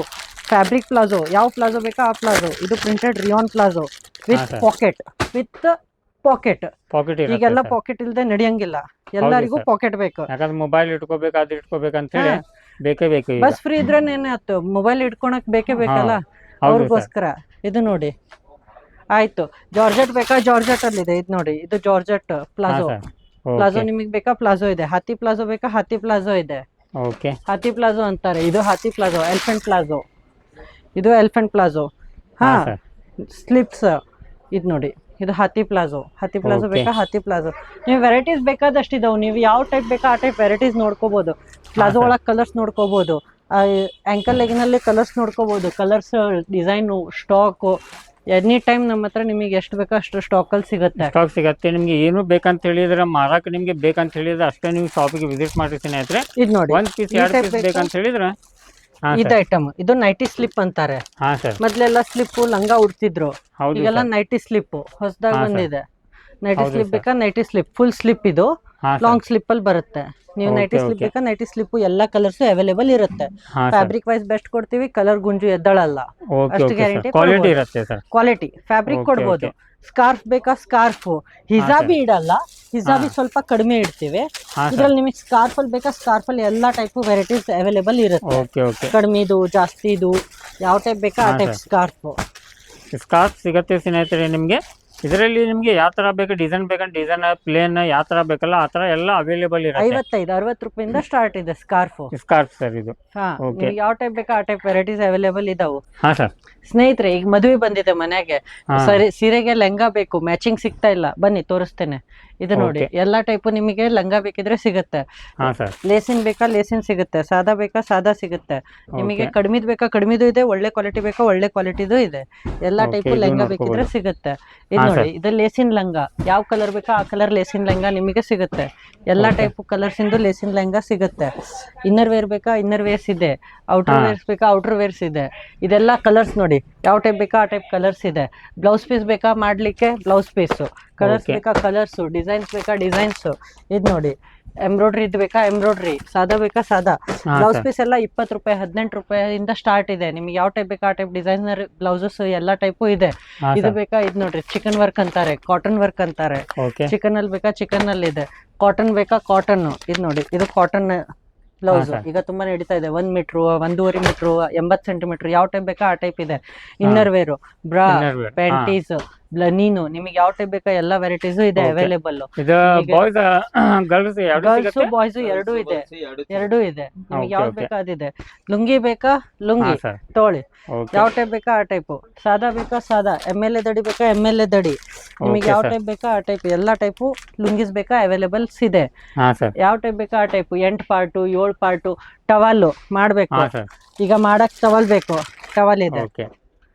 S1: fabric palazzo ಯಾವ ಪ್ಲಾಜೋ ಬೇಕಾ ಆ ಪ್ಲಾಜೋ ಇದು printed rayon
S2: palazzo
S1: with pocket with
S2: pocket pocket
S1: ಈಗೆಲ್ಲ ಪಾಕೆಟ್ ಇಲ್ಲದೆ ನಡೆಯಂಗಿಲ್ಲ. ಎಲ್ಲರಿಗೂ ಪಾಕೆಟ್ ಬೇಕು.
S2: ಯಾಕಂದ್ರೆ ಮೊಬೈಲ್ ಇಟ್ಕೋಬೇಕು ಅದು ಇಟ್ಕೋಬೇಕಂತ ಹೇಳಿ. ಬೇಕೇ ಬೇಕು
S1: ಬಸ್ ಫ್ರೀ ಇದ್ರೆ ಏನಾಯ್ತು ಮೊಬೈಲ್ ಇಟ್ಕೊಳಕ್ ಬೇಕೇ ಬೇಕಲ್ಲ? ಅವ್ರಿಗೋಸ್ಕರ. ಇದು ನೋಡಿ. ಆಯ್ತು. ಜಾರ್ಜೆಟ್ ಬೇಕಾ? ಜಾರ್ಜೆಟ್ ಅಲ್ಲಿ ಇದೆ ಇದು ನೋಡಿ ಇದು ಜಾರ್ಜೆಟ್ ಪ್ಲಾಜೋ ಪ್ಲಾಜೋ ನಿಮಗೆ ಬೇಕಾ? ಪ್ಲಾಜೋ ಇದೆ. ಹಾತಿ ಪ್ಲಾಜೋ ಬೇಕಾ? ಹಾತಿ ಪ್ಲಾಜೋ ಇದೆ.
S2: ಓಕೆ.
S1: ಹಾತಿ ಪ್ಲಾಜೋ ಅಂತಾರೆ. ಇದು ಹಾತಿ ಪ್ಲಾಜೋ ಎಲಿಫೆಂಟ್ ಪ್ಲಾಜೋ. ಇದು ಎಲಿಫೆಂಟ್ ಪ್ಲಾಜೋ. ಹಾ ಸ್ಲಿಪ್ಸ್. ಇದು ನೋಡಿ ಇದು ಹಾತಿ ಪ್ಲಾಜೋ. ಹಾತಿ ಪ್ಲಾಜೋ ಬೇಕಾ ಹಾತಿ ಪ್ಲಾಜೋ? ನೀವು ವೆರೈಟೀಸ್ ಬೇಕಾದಷ್ಟು ಇದಾವೆ. ನೀವು ಯಾವ ಟೈಪ್ ಬೇಕಾ ಆ ಟೈಪ್ ವೆರೈಟೀಸ್ ನೋಡ್ಕೋಬಹುದು ಪ್ಲಾಜೋ
S2: ಒಳಗ್
S1: ಒಳಗೆ ಕಲರ್ಸ್ ನೋಡ್ಕೋಬಹುದು ಆಂಕಲ್ ಲೆಗಿನಲ್ಲಿ colours ನೋಡ್ಕೋಬಹುದು colours design stock any time ನಮ್ಮ ಹತ್ರ ನಿಮಗೆ ಎಷ್ಟು ಬೇಕೋ ಅಷ್ಟು ಸ್ಟಾಕಲ್ಲಿ ಸಿಗುತ್ತೆ.
S2: ಸ್ಟಾಕ್ ಸಿಗತ್ತೆ. ನಿಮ್ಗೆ ಏನು ಬೇಕಂತ ಹೇಳಿದ್ರೆ ಮಾರಾಕ ನಿಮ್ಗೆ ಬೇಕಂತ ಹೇಳಿದ್ರೆ ಅಷ್ಟೇ ನೀವು ಶಾಪಿಗೆ ವಿಸಿಟ್ ಮಾಡಿ ಸ್ನೇಹಿತರೆ.
S1: ಇದು ನೋಡಿ
S2: ಒಂದ್ ಪೀಸ್
S1: ಈ
S2: ಎರಡು
S1: type
S2: ಪೀಸ್
S1: ಬೇಕಾ?
S2: ಬೇಕಂತ ಹೇಳಿದ್ರೆ? ಹಾ
S1: ಇದು
S2: ಸರ್.
S1: ಐಟಮ್ ಇದು ನೈಟಿ ಸ್ಲಿಪ್ ಅಂತಾರೆ.
S2: ಹಾ ಸರ್.
S1: ಮೊದ್ಲೆಲ್ಲ ಸ್ಲಿಪ್ ಲಂಗ ಉಡ್ತಿದ್ರು.
S2: ಹೌದು
S1: ಈಗೆಲ್ಲ ನೈಟಿ ಸ್ಲಿಪ್ ಹೊಸದಾಗಿ
S2: ಹಾ, sir.
S1: ಬಂದಿದೆ. ನೈಟಿ
S2: ಹೌದು
S1: ಸ್ಲಿಪ್
S2: sir.
S1: ಬೇಕಾ? ನೈಟಿ ಸ್ಲಿಪ್ ಫುಲ್ ಸ್ಲಿಪ್ ಇದು. ಲಾಂಗ್ ಸ್ಲಿಪ್ ಅಲ್ಲಿ ಬರುತ್ತೆ. ನೀವು ನೈಟಿ ಸ್ಲಿಪ್ ಬೇಕಾ ನೈಟಿ ಸ್ಲಿಪ್ ಎಲ್ಲಾ ಕಲರ್ಸ್ ಅವೈಲೇಬಲ್ ಇರುತ್ತೆ. ಫ್ಯಾಬ್ರಿಕ್ ವೈಸ್ ಬೆಸ್ಟ್ ಕೊಡ್ತೀವಿ ಕಲರ್ ಗುಂಜು ಎದ್ದಳಲ್ಲ. ಅಷ್ಟು
S2: ಕ್ವಾಲಿಟಿ ಇರುತ್ತೆ ಸರ್.
S1: ಕ್ವಾಲಿಟಿ ಫ್ಯಾಬ್ರಿಕ್ ಕೊಡ್ಬೋದು. ಸ್ಕಾರ್ಫ್ ಬೇಕಾ ಸ್ಕಾರ್ಫ್ ಹಿಜಾಬಿ ಇಡಲ್ಲ. ಹಿಜಾಬಿ ಸ್ವಲ್ಪ ಕಡಿಮೆ ಇಡ್ತೀವಿ. ಇದ್ರಲ್ಲಿ ನಿಮಗೆ ಸ್ಕಾರ್ಫ್ ಅಲ್ಲಿ ಬೇಕಾ ಸ್ಕಾರ್ಫ್ ಅಲ್ಲಿ ಎಲ್ಲಾ ಟೈಪ್ ವೆರೈಟೀಸ್ ಅವೈಲೇಬಲ್ ಇರುತ್ತೆ.
S2: ಕಡಿಮೆ ಇದು
S1: ಜಾಸ್ತಿ ಇದು ಯಾವ ಟೈಪ್ ಬೇಕಾ ಆ ಟೈಪ್. ಸ್ಕಾರ್ಫ್
S2: ಸ್ಕಾರ್ಫ್ ಸಿಗತ್ತೆ ಸ್ನೇಹಿತರೆ ನಿಮಗೆ? ಇದರಲ್ಲಿ ನಿಮಗೆ ಯಾವ ತರ ಬೇಕು ಡಿಸೈನ್ ಬೇಕಂತ ಡಿಸೈನ್ ಪ್ಲೇನ್ ಯಾವ ತರ ಬೇಕಲ್ಲ ಆ ತರ ಎಲ್ಲ ಅವೈಲೇಬಲ್ ಇರುತ್ತೆ.
S1: ಐವತ್ತೈದು ಅರವತ್ತು ರೂಪಾಯಿಂದ ಸ್ಟಾರ್ಟ್ ಇದೆ ಸ್ಕಾರ್ಫ್
S2: ಸ್ಕಾರ್ಫ್ ಸರ್ ಇದು.
S1: ಹಾ ಯಾವ ಟೈಪ್ ಬೇಕಾ ಆ ಟೈಪ್ ವೆರೈಟೀಸ್ ಅವೈಲೇಬಲ್ ಇದಾವು.
S2: ಹಾ ಸರ್
S1: ಸ್ನೇಹಿತರೆ ಈಗ ಮದುವೆ ಬಂದಿದೆ ಮನೆಗೆ. ಸರಿ ಸೀರೆಗೆ ಲೆಹಂಗಾ ಬೇಕು ಮ್ಯಾಚಿಂಗ್ ಸಿಗ್ತಾ ಇಲ್ಲ. ಬನ್ನಿ ತೋರಿಸ್ತೇನೆ. ಇದು ನೋಡಿ ಎಲ್ಲಾ ಟೈಪ್ ನಿಮಗೆ ಲಂಗ ಬೇಕಿದ್ರೆ ಸಿಗುತ್ತೆ. ಲೇಸಿನ್ ಬೇಕಾ ಲೇಸಿನ್ ಸಿಗುತ್ತೆ ಸಾದಾ ಬೇಕಾ ಸಾದಾ ಸಿಗುತ್ತೆ. ನಿಮಗೆ. ಕಡಿಮೆದ್ ಬೇಕಾ ಕಡಿಮೆದು ಇದೆ ಒಳ್ಳೆ ಕ್ವಾಲಿಟಿ ಬೇಕಾ ಒಳ್ಳೆ ಕ್ವಾಲಿಟಿದು ಇದೆ. ಎಲ್ಲಾ ಟೈಪ್ ಲಂಗ ಬೇಕಿದ್ರೆ. ಸಿಗುತ್ತೆ. ಇದು ನೋಡಿ ಇದು ಲೇಸಿನ್ ಲಂಗ. ಯಾವ ಕಲರ್ ಬೇಕಾ ಆ ಕಲರ್ ಲೇಸಿನ್ ಲಂಗ ನಿಮಗೆ ಸಿಗುತ್ತೆ. ಎಲ್ಲಾ ಟೈಪ್ ಕಲರ್ಸ್ ಇಂದು ಲೇಸಿನ್ ಲಂಗ ಸಿಗುತ್ತೆ. ಇನ್ನರ್ ವೇರ್ ಬೇಕಾ ಇನ್ನರ್ ವೇರ್ಸ್ ಇದೆ. ಔಟರ್. ವೇರ್ಸ್ ಬೇಕಾ ಔಟರ್ ವೇರ್ಸ್ ಇದೆ. ಇದೆಲ್ಲ ಕಲರ್ಸ್ ನೋಡಿ ಯಾವ ಟೈಪ್ ಬೇಕಾ ಆ ಟೈಪ್ ಕಲರ್ಸ್ ಇದೆ. ಬ್ಲೌಸ್ ಪೀಸ್ ಬೇಕಾ ಮಾಡ್ಲಿಕ್ಕೆ? Blouse piece
S2: colours.
S1: ಬೇಕಾ? ಕಲರ್ಸ್ ಡಿಸೈನ್ಸ್ ಬೇಕಾ? ಡಿಸೈನ್ಸ್ ಇದು ನೋಡಿ. ಎಂಬ್ರಾಯ್ಡ್ರಿ ಇದು ಬೇಕಾ? ಎಂಬ್ರಾಯ್ಡ್ರಿ ಸಾದಾ ಬೇಕಾ? ಸಾದಾ. ಬ್ಲೌಸ್ ಪೀಸ್ ಎಲ್ಲ ಇಪ್ಪತ್ತು ರೂಪಾಯಿ ಹದಿನೆಂಟು ರೂಪಾಯಿಂದ ಸ್ಟಾರ್ಟ್ ಇದೆ. ನಿಮ್ಗೆ ಯಾವ ಟೈಪ್ ಬೇಕಾ? ಆ ಟೈಪ್ ಡಿಸೈನರ್ ಬ್ಲೌಸಸ್ ಎಲ್ಲ ಟೈಪು ಇದೆ. ಇದು ಬೇಕಾ? ಇದು ನೋಡ್ರಿ ಚಿಕನ್ ವರ್ಕ್ ಅಂತಾರೆ ಕಾಟನ್ ವರ್ಕ್ ಅಂತಾರೆ. ಚಿಕನ್ ಅಲ್ಲಿ ಬೇಕಾ? ಚಿಕನ್ ಅಲ್ಲಿ ಇದೆ. ಕಾಟನ್ ಬೇಕಾ? ಕಾಟನ್ ಇದು ನೋಡಿ ಇದು ಕಾಟನ್ ಬ್ಲೌಸ್ ಈಗ ತುಂಬಾ ನಡೀತಾ ಇದೆ. ಒಂದ್ ಮೀಟ್ರು ಒಂದೂವರೆ ಮೀಟ್ರು ಎಂಬತ್ತು ಸೆಂಟಿಮೀಟರ್ ಯಾವ ಟೈಪ್ ಬೇಕಾ? ಆ ಟೈಪ್ ಇದೆ.
S2: Inner wear bra.
S1: ಪ್ಯಾಂಟೀಸ್ ಬ್ಲನೀನು ನಿಮಗೆ ಯಾವ ಟೈಪ್ ಬೇಕಾ ಎಲ್ಲ ವೆರೈಟೀಸ್ ಇದೆ
S2: Okay.
S1: ಅವೈಲೇಬಲ್
S2: ಇದು ಬಾಯ್ಸ್ ಗರ್ಲ್ಸ್ ಎರಡು
S1: ಗರ್ಲ್ಸ್
S2: ಸಿಗತ್ತೆ?
S1: ಬಾಯ್ಸ್ ಎರಡೂ ಇದೆ. ಎರಡೂ ಇದೆ. ನಿಮಗೆ
S2: Okay,
S1: ಯಾವ್ದು
S2: okay.
S1: ಬೇಕಾ ಅದಿದೆ. ಲುಂಗಿ ಬೇಕಾ?
S2: ಹಾ
S1: ಲುಂಗಿ
S2: ಸರ್.
S1: ತೋಳಿ.
S2: ಓಕೆ
S1: ಯಾವ ಟೈಪ್ ಬೇಕಾ ಆ ಟೈಪ್ ಸಾದಾ ಬೇಕಾ ಸಾದಾ. ಎಂ ಎಲ್ ಎ ದಡಿ ಬೇಕಾ ಎಂ ಎಲ್ ಎ ದಡಿ. ನಿಮಗೆ
S2: Okay,
S1: ಯಾವ
S2: sir.
S1: ಟೈಪ್ ಬೇಕಾ ಆ ಟೈಪ್ ಎಲ್ಲಾ ಟೈಪ್ ಲುಂಗಿಸ್ ಬೇಕಾ ಅವೈಲೇಬಲ್ಸ್ ಇದೆ.
S2: ಹಾ ಸರ್
S1: ಯಾವ ಟೈಪ್ ಬೇಕಾ ಆ ಟೈಪ್ ಎಂಟು ಪಾರ್ಟು ಏಳು ಪಾರ್ಟು ಟವಲ್ ಮಾಡಬೇಕು.
S2: ಹಾ ಸರ್
S1: ಈಗ ಮಾಡಕ್ ಟವಲ್ ಬೇಕು. ಟವಲ್ ಇದೆ.
S2: ಓಕೆ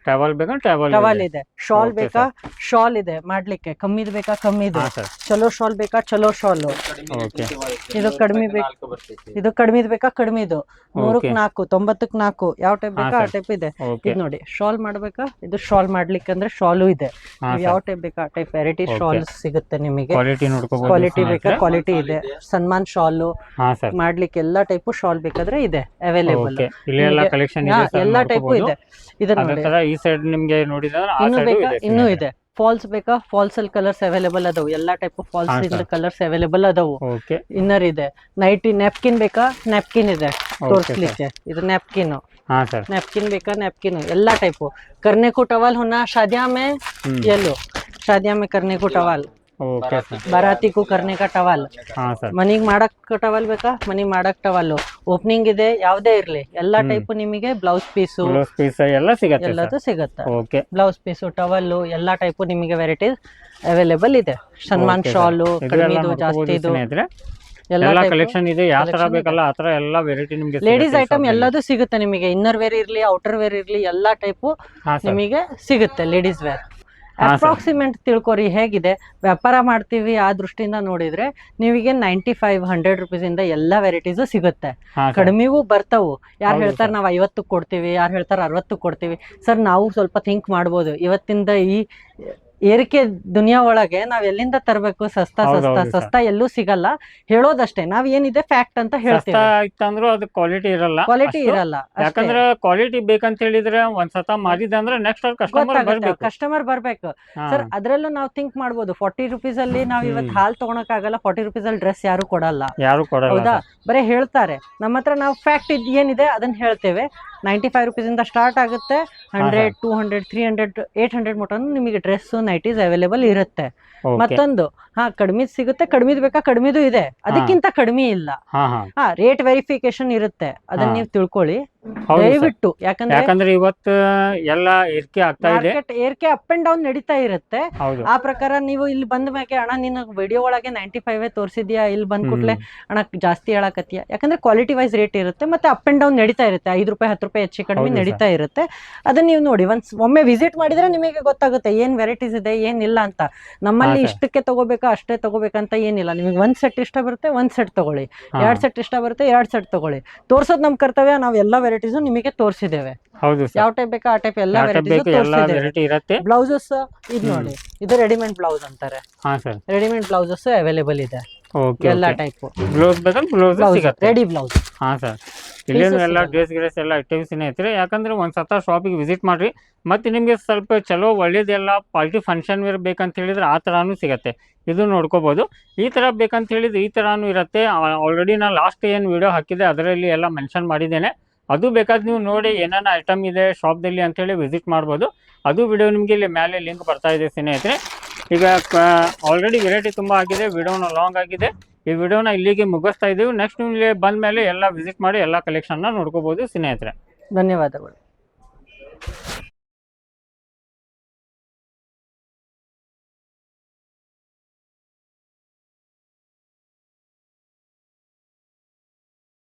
S2: ಟವಲ್ ಬೇಕಾ? ಟವಲ್
S1: ಟವಲ್ ಇದೆ. ಶಾಲ್ ಬೇಕಾ? ಶಾಲ್ ಇದೆ. ಮಾಡ್ಲಿಕ್ಕೆ. ಕಮ್ಮಿದ್ ಬೇಕಾ? ಕಮ್ಮಿ
S2: ಇದೆ ಸರ್
S1: ಚಲೋ ಶಾಲ್ ಬೇಕಾ? ಚಲೋ ಶಾಲ್
S2: ಓಕೆ
S1: ಇದು ಕಡಿಮೆ ಬೇಕು. ಇದು ಕಡಿಮೆದ್ ಬೇಕಾ? ಕಡಿಮೆದು. ನೂರಕ್
S2: Okay.
S1: ನಾಲ್ಕು ತೊಂಬತ್ತಕ್ ನಾಲ್ಕು. ಯಾವ ಟೈಪ್ ಬೇಕಾ? ಆ ಟೈಪ್ ಇದೆ. ಇದು ನೋಡಿ. ಶಾಲ್ ಮಾಡ್ಬೇಕಾ? ಇದು ಶಾಲ್ ಮಾಡ್ಲಿಕ್ಕೆ ಅಂದ್ರೆ ಶಾಲು ಇದೆ. ಯಾವ ಟೈಪ್ ಬೇಕಾ? ಆ ಟೈಪ್ ವೆರೈಟಿ ಶಾಲ್ ಸಿಗುತ್ತೆ ನಿಮಗೆ.
S2: ಕ್ವಾಲಿಟಿ ನೋಡ್ಕೋಬಹುದು
S1: ಕ್ವಾಲಿಟಿ ಬೇಕಾ? ಕ್ವಾಲಿಟಿ ಇದೆ. ಸನ್ಮಾನ್ ಶಾಲು
S2: ಹಾ ಸರ್
S1: ಮಾಡ್ಲಿಕ್ಕೆ ಎಲ್ಲಾ ಟೈಪ್ ಶಾಲ್ ಬೇಕಾದ್ರೆ ಇದೆ. ಅವೈಲೇಬಲ್
S2: ಓಕೆ ಇಲ್ಲಿ ಎಲ್ಲ ಕಲೆಕ್ಷನ್ ಇದೆ sir,
S1: ಎಲ್ಲಾ ಟೈಪ್ ಇದೆ.
S2: ಇದನ್ನ ಸೈಡ್ ನಿಮ್ಗೆ ನೋಡಿದ್ರೆ
S1: ಇನ್ನೂ
S2: ಸೈಡ್ ಇದೆ
S1: ಫಾಲ್ಸ್ ಬೇಕಾ? ಫಾಲ್ಸ್ ಅಲ್ಲಿ ಕಲರ್ಸ್ ಅವೈಲೇಬಲ್ ಅದಾವು. ಎಲ್ಲಾ ಟೈಪ್ ಫಾಲ್ಸ್ ಕಲರ್ಸ್ ಅವೈಲೇಬಲ್ ಅದಾವು. ಇನ್ನರ್ ಇದೆ. ನೈಟಿ ನ್ಯಾಪ್ಕಿನ್ ಬೇಕಾ? ನ್ಯಾಪ್ಕಿನ್ ಇದೆ. ತೋರಿಸ್ಲಿಕ್ಕೆ. ಇದು ನ್ಯಾಪ್ಕಿನ್ ನ್ಯಾಪ್ಕಿನ್ ಬೇಕಾ? ನ್ಯಾಪ್ಕಿನ್ ಎಲ್ಲಾ ಟೈಪ್
S2: ಕರ್ನೆಕು
S1: ಟವಾಲ್ ಟವಲ್ ಶಾದ್ಯಾಮೆ ಶಾದಿಯಾ ಎಲ್ಲೋ. ಕರ್ನೆಕು ಟವಲ್
S2: ಓಕೆ ಸರ್
S1: ಬರಾತಿಗೂ ಕರ್ನಿಕ ಟವಲ್.
S2: ಹಾಂ
S1: ಮನಿಗ್ ಮಾಡಕ್ ಟವಲ್ ಬೇಕಾ? ಮನಿಗ್ ಮಾಡಕ್ ಟವಲ್ ಓಪನಿಂಗ್ ಇದೆ ಯಾವ್ದೇ ಇರ್ಲಿ. ಎಲ್ಲಾ ಟೈಪ್ ನಿಮಗೆ ಬ್ಲೌಸ್ ಪೀಸ್
S2: ಪೀಸ್ ಎಲ್ಲ ಸಿಗತ್ತೆ
S1: ಎಲ್ಲದು ಸಿಗತ್ತೆ. ಬ್ಲೌಸ್ ಪೀಸ್ ಟವಲ್ ಎಲ್ಲಾ ಟೈಪ್ ನಿಮಗೆ ವೆರೈಟೀಸ್ ಅವೈಲೇಬಲ್ ಇದೆ. ಸನ್ಮಾನ್ ಶಾಲು ಜಾಸ್ತಿ
S2: ಇದು.
S1: ಎಲ್ಲ
S2: ಕಲೆಕ್ಷನ್ ಇದೆ. ಯಾವ ತರ ಬೇಕಲ್ಲ ವೆರೈಟಿ ನಿಮಗೆ
S1: ಲೇಡೀಸ್ ಐಟಮ್ ಎಲ್ಲದೂ ಸಿಗುತ್ತೆ ನಿಮಗೆ. ಇನ್ನರ್ ವೇರ್ ಇರ್ಲಿ ಔಟರ್ ವೇರ್ ಇರ್ಲಿ ಎಲ್ಲಾ ಟೈಪ್ ನಿಮಗೆ ಸಿಗುತ್ತೆ ಲೇಡೀಸ್ ವೇರ್ ಅಪ್ರಾಕ್ಸಿಮೇಟ್ ತಿಳ್ಕೊರಿ ಹೇಗಿದೆ? ವ್ಯಾಪಾರ ಮಾಡ್ತೀವಿ ಆ ದೃಷ್ಟಿಯಿಂದ ನೋಡಿದ್ರೆ ನಿಮಗೆ ನೈಂಟಿ ಫೈವ್ ಹಂಡ್ರೆಡ್ ರುಪೀಸ್ ಇಂದ ಎಲ್ಲಾ ವೆರೈಟೀಸ್ ಸಿಗುತ್ತೆ. ಕಡಿಮೆಗೂ ಬರ್ತಾವು. ಯಾರು ಹೇಳ್ತಾರೆ ನಾವು ಐವತ್ತು ಕೊಡ್ತೀವಿ ಯಾರು ಹೇಳ್ತಾರೆ ಅರವತ್ತು ಕೊಡ್ತೀವಿ. ಸರ್ ನಾವು ಸ್ವಲ್ಪ ಥಿಂಕ್ ಮಾಡ್ಬೋದು. ಇವತ್ತಿಂದ ಈ ಏರಿಕೆ ದುನಿಯಾ ಒಳಗೆ ನಾವ್ ಎಲ್ಲಿಂದ ತರಬೇಕು? ಸಸ್ತಾ ಸಸ್ತಾ ಸಸ್ತಾ ಎಲ್ಲೂ ಸಿಗಲ್ಲ. ಹೇಳೋದಷ್ಟೇ ನಾವ್ ಏನಿದೆ ಫ್ಯಾಕ್ಟ್ ಅಂತ ಹೇಳ್ತೀವಿ.
S2: ಇತ್ತಂದ್ರೂ ಅದು ಕ್ವಾಲಿಟಿ ಇರಲ್ಲ
S1: ಕ್ವಾಲಿಟಿ
S2: ಅಷ್ಟು.
S1: ಇರಲ್ಲ ಅಷ್ಟೇ.
S2: ಯಾಕಂದ್ರೆ ಕ್ವಾಲಿಟಿ ಬೇಕಂತ ಹೇಳಿದ್ರೆ ಒಂದ್ ಸತ ಮಾರಿದೆ ಅಂದ್ರೆ ನೆಕ್ಸ್ಟ್ ಅವ್ರ ಕಸ್ಟಮರ್
S1: ಗೊತ್ತಾಗುತ್ತೆ
S2: ಬರ್ಬೇಕು.
S1: ಕಸ್ಟಮರ್ ಬರ್ಬೇಕು.
S2: ಹಾ.
S1: ಸರ್ ಅದ್ರಲ್ಲೂ ನಾವ್ ಥಿಂಕ್ ಮಾಡ್ಬೋದು. ಫಾರ್ಟಿ ರುಪೀಸ್ ಅಲ್ಲಿ ನಾವ್ ಇವತ್ತು ಹಾಲ್ ತಗೊಳಕ್ ಆಗಲ್ಲ ಫಾರ್ಟಿ ರುಪೀಸ್ ಅಲ್ಲಿ ಡ್ರೆಸ್ ಯಾರು ಕೊಡಲ್ಲ.
S2: ಯಾರು ಕೊಡಲ್ಲ
S1: ಹೌದಾ. ಬರೀ ಹೇಳ್ತಾರೆ. ನಮ್ಮ ಹತ್ರ ನಾವು ಫ್ಯಾಕ್ಟ್ ಇದ್ ಏನಿದೆ ಅದನ್ನ ಹೇಳ್ತೇವೆ. ನೈಂಟಿ ಫೈವ್ ರುಪೀಸ್ ಇಂದ ಸ್ಟಾರ್ಟ್ ಆಗುತ್ತೆ. Hundred two hundred three hundred eight hundred mutton ನಿಮಗೆ ಡ್ರೆಸ್ ನೈಟೀಸ್ ಅವೈಲೇಬಲ್ ಇರುತ್ತೆ. ಮತ್ತೊಂದು ಹಾ ಕಡಿಮೆ ಸಿಗುತ್ತೆ ಕಡಿಮೆದ್ ಬೇಕಾ ಕಡಿಮೆದು ಇದೆ. ಅದಕ್ಕಿಂತ ಕಡಿಮೆ ಇಲ್ಲ.
S2: ಹಾ
S1: ರೇಟ್ ವೆರಿಫಿಕೇಶನ್ ಇರುತ್ತೆ. ಅದನ್ನ. ನೀವು ತಿಳ್ಕೊಳ್ಳಿ. ದಯವಿಟ್ಟು ಯಾಕಂದ್ರೆ
S2: ಯಾಕಂದ್ರೆ ಇವತ್ತು ಎಲ್ಲ ಏರ್ಕೆ ಆಗ್ತಾ ಇದೆ.
S1: ಏರ್ಕೆ ಅಪ್ ಅಂಡ್ ಡೌನ್ ನಡೀತಾ ಇರುತ್ತೆ. ಆ ಪ್ರಕಾರ ನೀವು ಇಲ್ಲಿ ಬಂದ ಮ್ಯಾಗೆ ಅಣ್ಣ ನಿನ್ನ ವಿಡಿಯೋ ಒಳಗೆ ನೈಂಟಿ ಫೈವ್ ತೋರಿಸಿದ್ಯಾ ಇಲ್ಲಿ ಬಂದ್ ಕೂಡ್ಲೆ? ಅಣ್ಣ ಜಾಸ್ತಿ ಹೇಳಕತ್ತೀಯ. ಯಾಕಂದ್ರೆ ಕ್ವಾಲಿಟಿ ವೈಸ್ ರೇಟ್ ಇರುತ್ತೆ ಮತ್ತೆ ಅಪ್ ಅಂಡ್ ಡೌನ್ ನಡೀತಾ ಇರುತ್ತೆ. ಐದು ರೂಪಾಯಿ ಹತ್ತು ರೂಪಾಯಿ ಹೆಚ್ಚು ಕಡಿಮೆ ನಡೀತಾ ಇರುತ್ತೆ. ಅದನ್ನ ನೀವು ನೋಡಿ ಒಂದ್ ಒಮ್ಮೆ ವಿಸಿಟ್ ಮಾಡಿದ್ರೆ ನಿಮಗೆ ಗೊತ್ತಾಗುತ್ತೆ ಏನ್ ವೆರೈಟೀಸ್ ಇದೆ ಏನಿಲ್ಲ ಅಂತ. ನಮ್ಮಲ್ಲಿ ಇಷ್ಟಕ್ಕೆ ತಗೋಬೇಕಾ ಅಷ್ಟೇ ತಗೋಬೇಕಂತ ಏನಿಲ್ಲ. ನಿಮಗೆ ಒಂದ್ ಸೆಟ್ ಇಷ್ಟ ಬರುತ್ತೆ ಒಂದ್ ಸೆಟ್ ತಗೊಳ್ಳಿ. ಎರಡ್ ಸೆಟ್ ಇಷ್ಟ ಬರುತ್ತೆ ಎರಡ್ ಸೆಟ್ ತಗೊಳ್ಳಿ. ತೋರ್ಸೋದ್ ನಮ್ ಕರ್ತವ್ಯ ನಾವ್ ಎಲ್ಲಾ ವೆರೈಟೀಸು ನಿಮಗೆ ತೋರಿಸಿದ್ದೇವೆ.
S2: ಹೌದು.
S1: ಯಾವ ಟೈಪ್ ಬೇಕಾ ಆ ಟೈಪ್ ಎಲ್ಲಾ
S2: ಬೇಕು ವೆರೈಟಿ ಇರತ್ತೆ.
S1: ಬ್ಲೌಸಸ್ ಇದು ನೋಡಿ ಇದು ರೆಡಿಮೇಡ್ ಬ್ಲೌಸ್ ಅಂತಾರೆ. ರೆಡಿಮೇಡ್ ಬ್ಲೌಸಸ್ ಅವೈಲೇಬಲ್ ಇದೆ.
S2: ಓಕೆ
S1: ಎಲ್ಲ ಟೈಪ್
S2: ಬ್ಲೌಸ್ ಬೇಕಂದ್ರೆ ಬ್ಲೌಸ್ ಸಿಗುತ್ತೆ.
S1: ರೆಡಿ ಬ್ಲೌಸ್
S2: ಹಾ ಸರ್. ಇಲ್ಲೇನು ಎಲ್ಲ ಡ್ರೆಸ್ ಗ್ರೇಸ್ ಎಲ್ಲ ಐಟಮ್ಸ್ ಐತ್ರಿ ಯಾಕಂದ್ರೆ ಒಂದ್ ಸತ ಶಾಪಿಗೆ ವಿಸಿಟ್ ಮಾಡ್ರಿ. ಮತ್ತೆ ನಿಮಗೆ ಸ್ವಲ್ಪ ಚಲೋ ಒಳ್ಳೇದೆಲ್ಲ ಪಾರ್ಟಿ ಫಂಕ್ಷನ್ ವೇರ್ ಬೇಕಂತ ಹೇಳಿದ್ರೆ ಆ ಥರನೂ ಸಿಗುತ್ತೆ. ಇದು ನೋಡ್ಕೋಬೋದು. ಈ ಥರ ಬೇಕಂತ ಹೇಳಿದ್ರೆ ಈ ಥರನೂ ಇರುತ್ತೆ. ಆಲ್ರೆಡಿ ನಾನು ಲಾಸ್ಟ್ ಏನು ವಿಡಿಯೋ ಹಾಕಿದೆ ಅದರಲ್ಲಿ ಎಲ್ಲ ಮೆನ್ಷನ್ ಮಾಡಿದ್ದೇನೆ. ಅದು ಬೇಕಾದ್ರೆ ನೀವು ನೋಡಿ ಏನೇನು ಐಟಮ್ ಇದೆ ಶಾಪ್ದಲ್ಲಿ ಅಂತೇಳಿ ವಿಸಿಟ್ ಮಾಡ್ಬೋದು. ಅದು ವಿಡಿಯೋ ನಿಮಗೆ ಇಲ್ಲಿ ಮೇಲೆ ಲಿಂಕ್ ಬರ್ತಾ ಇದೆ ಸ್ನೇಹಿತರೆ. ಈಗ ಆಲ್ರೆಡಿ ವೆರೈಟಿ ತುಂಬ ಆಗಿದೆ ವಿಡಿಯೋನ ಲಾಂಗ್ ಆಗಿದೆ. ಈ ವಿಡಿಯೋನ ಇಲ್ಲಿಗೆ ಮುಗಿಸ್ತಾ ಇದ್ದೀವಿ. ನೆಕ್ಸ್ಟ್ ನೀವು ಬಂದ ಮೇಲೆ ಎಲ್ಲ ವಿಸಿಟ್ ಮಾಡಿ ಎಲ್ಲ ಕಲೆಕ್ಷನ್ನ ನೋಡ್ಕೋಬೋದು ಸ್ನೇಹಿತರೆ.
S1: ಧನ್ಯವಾದಗಳು.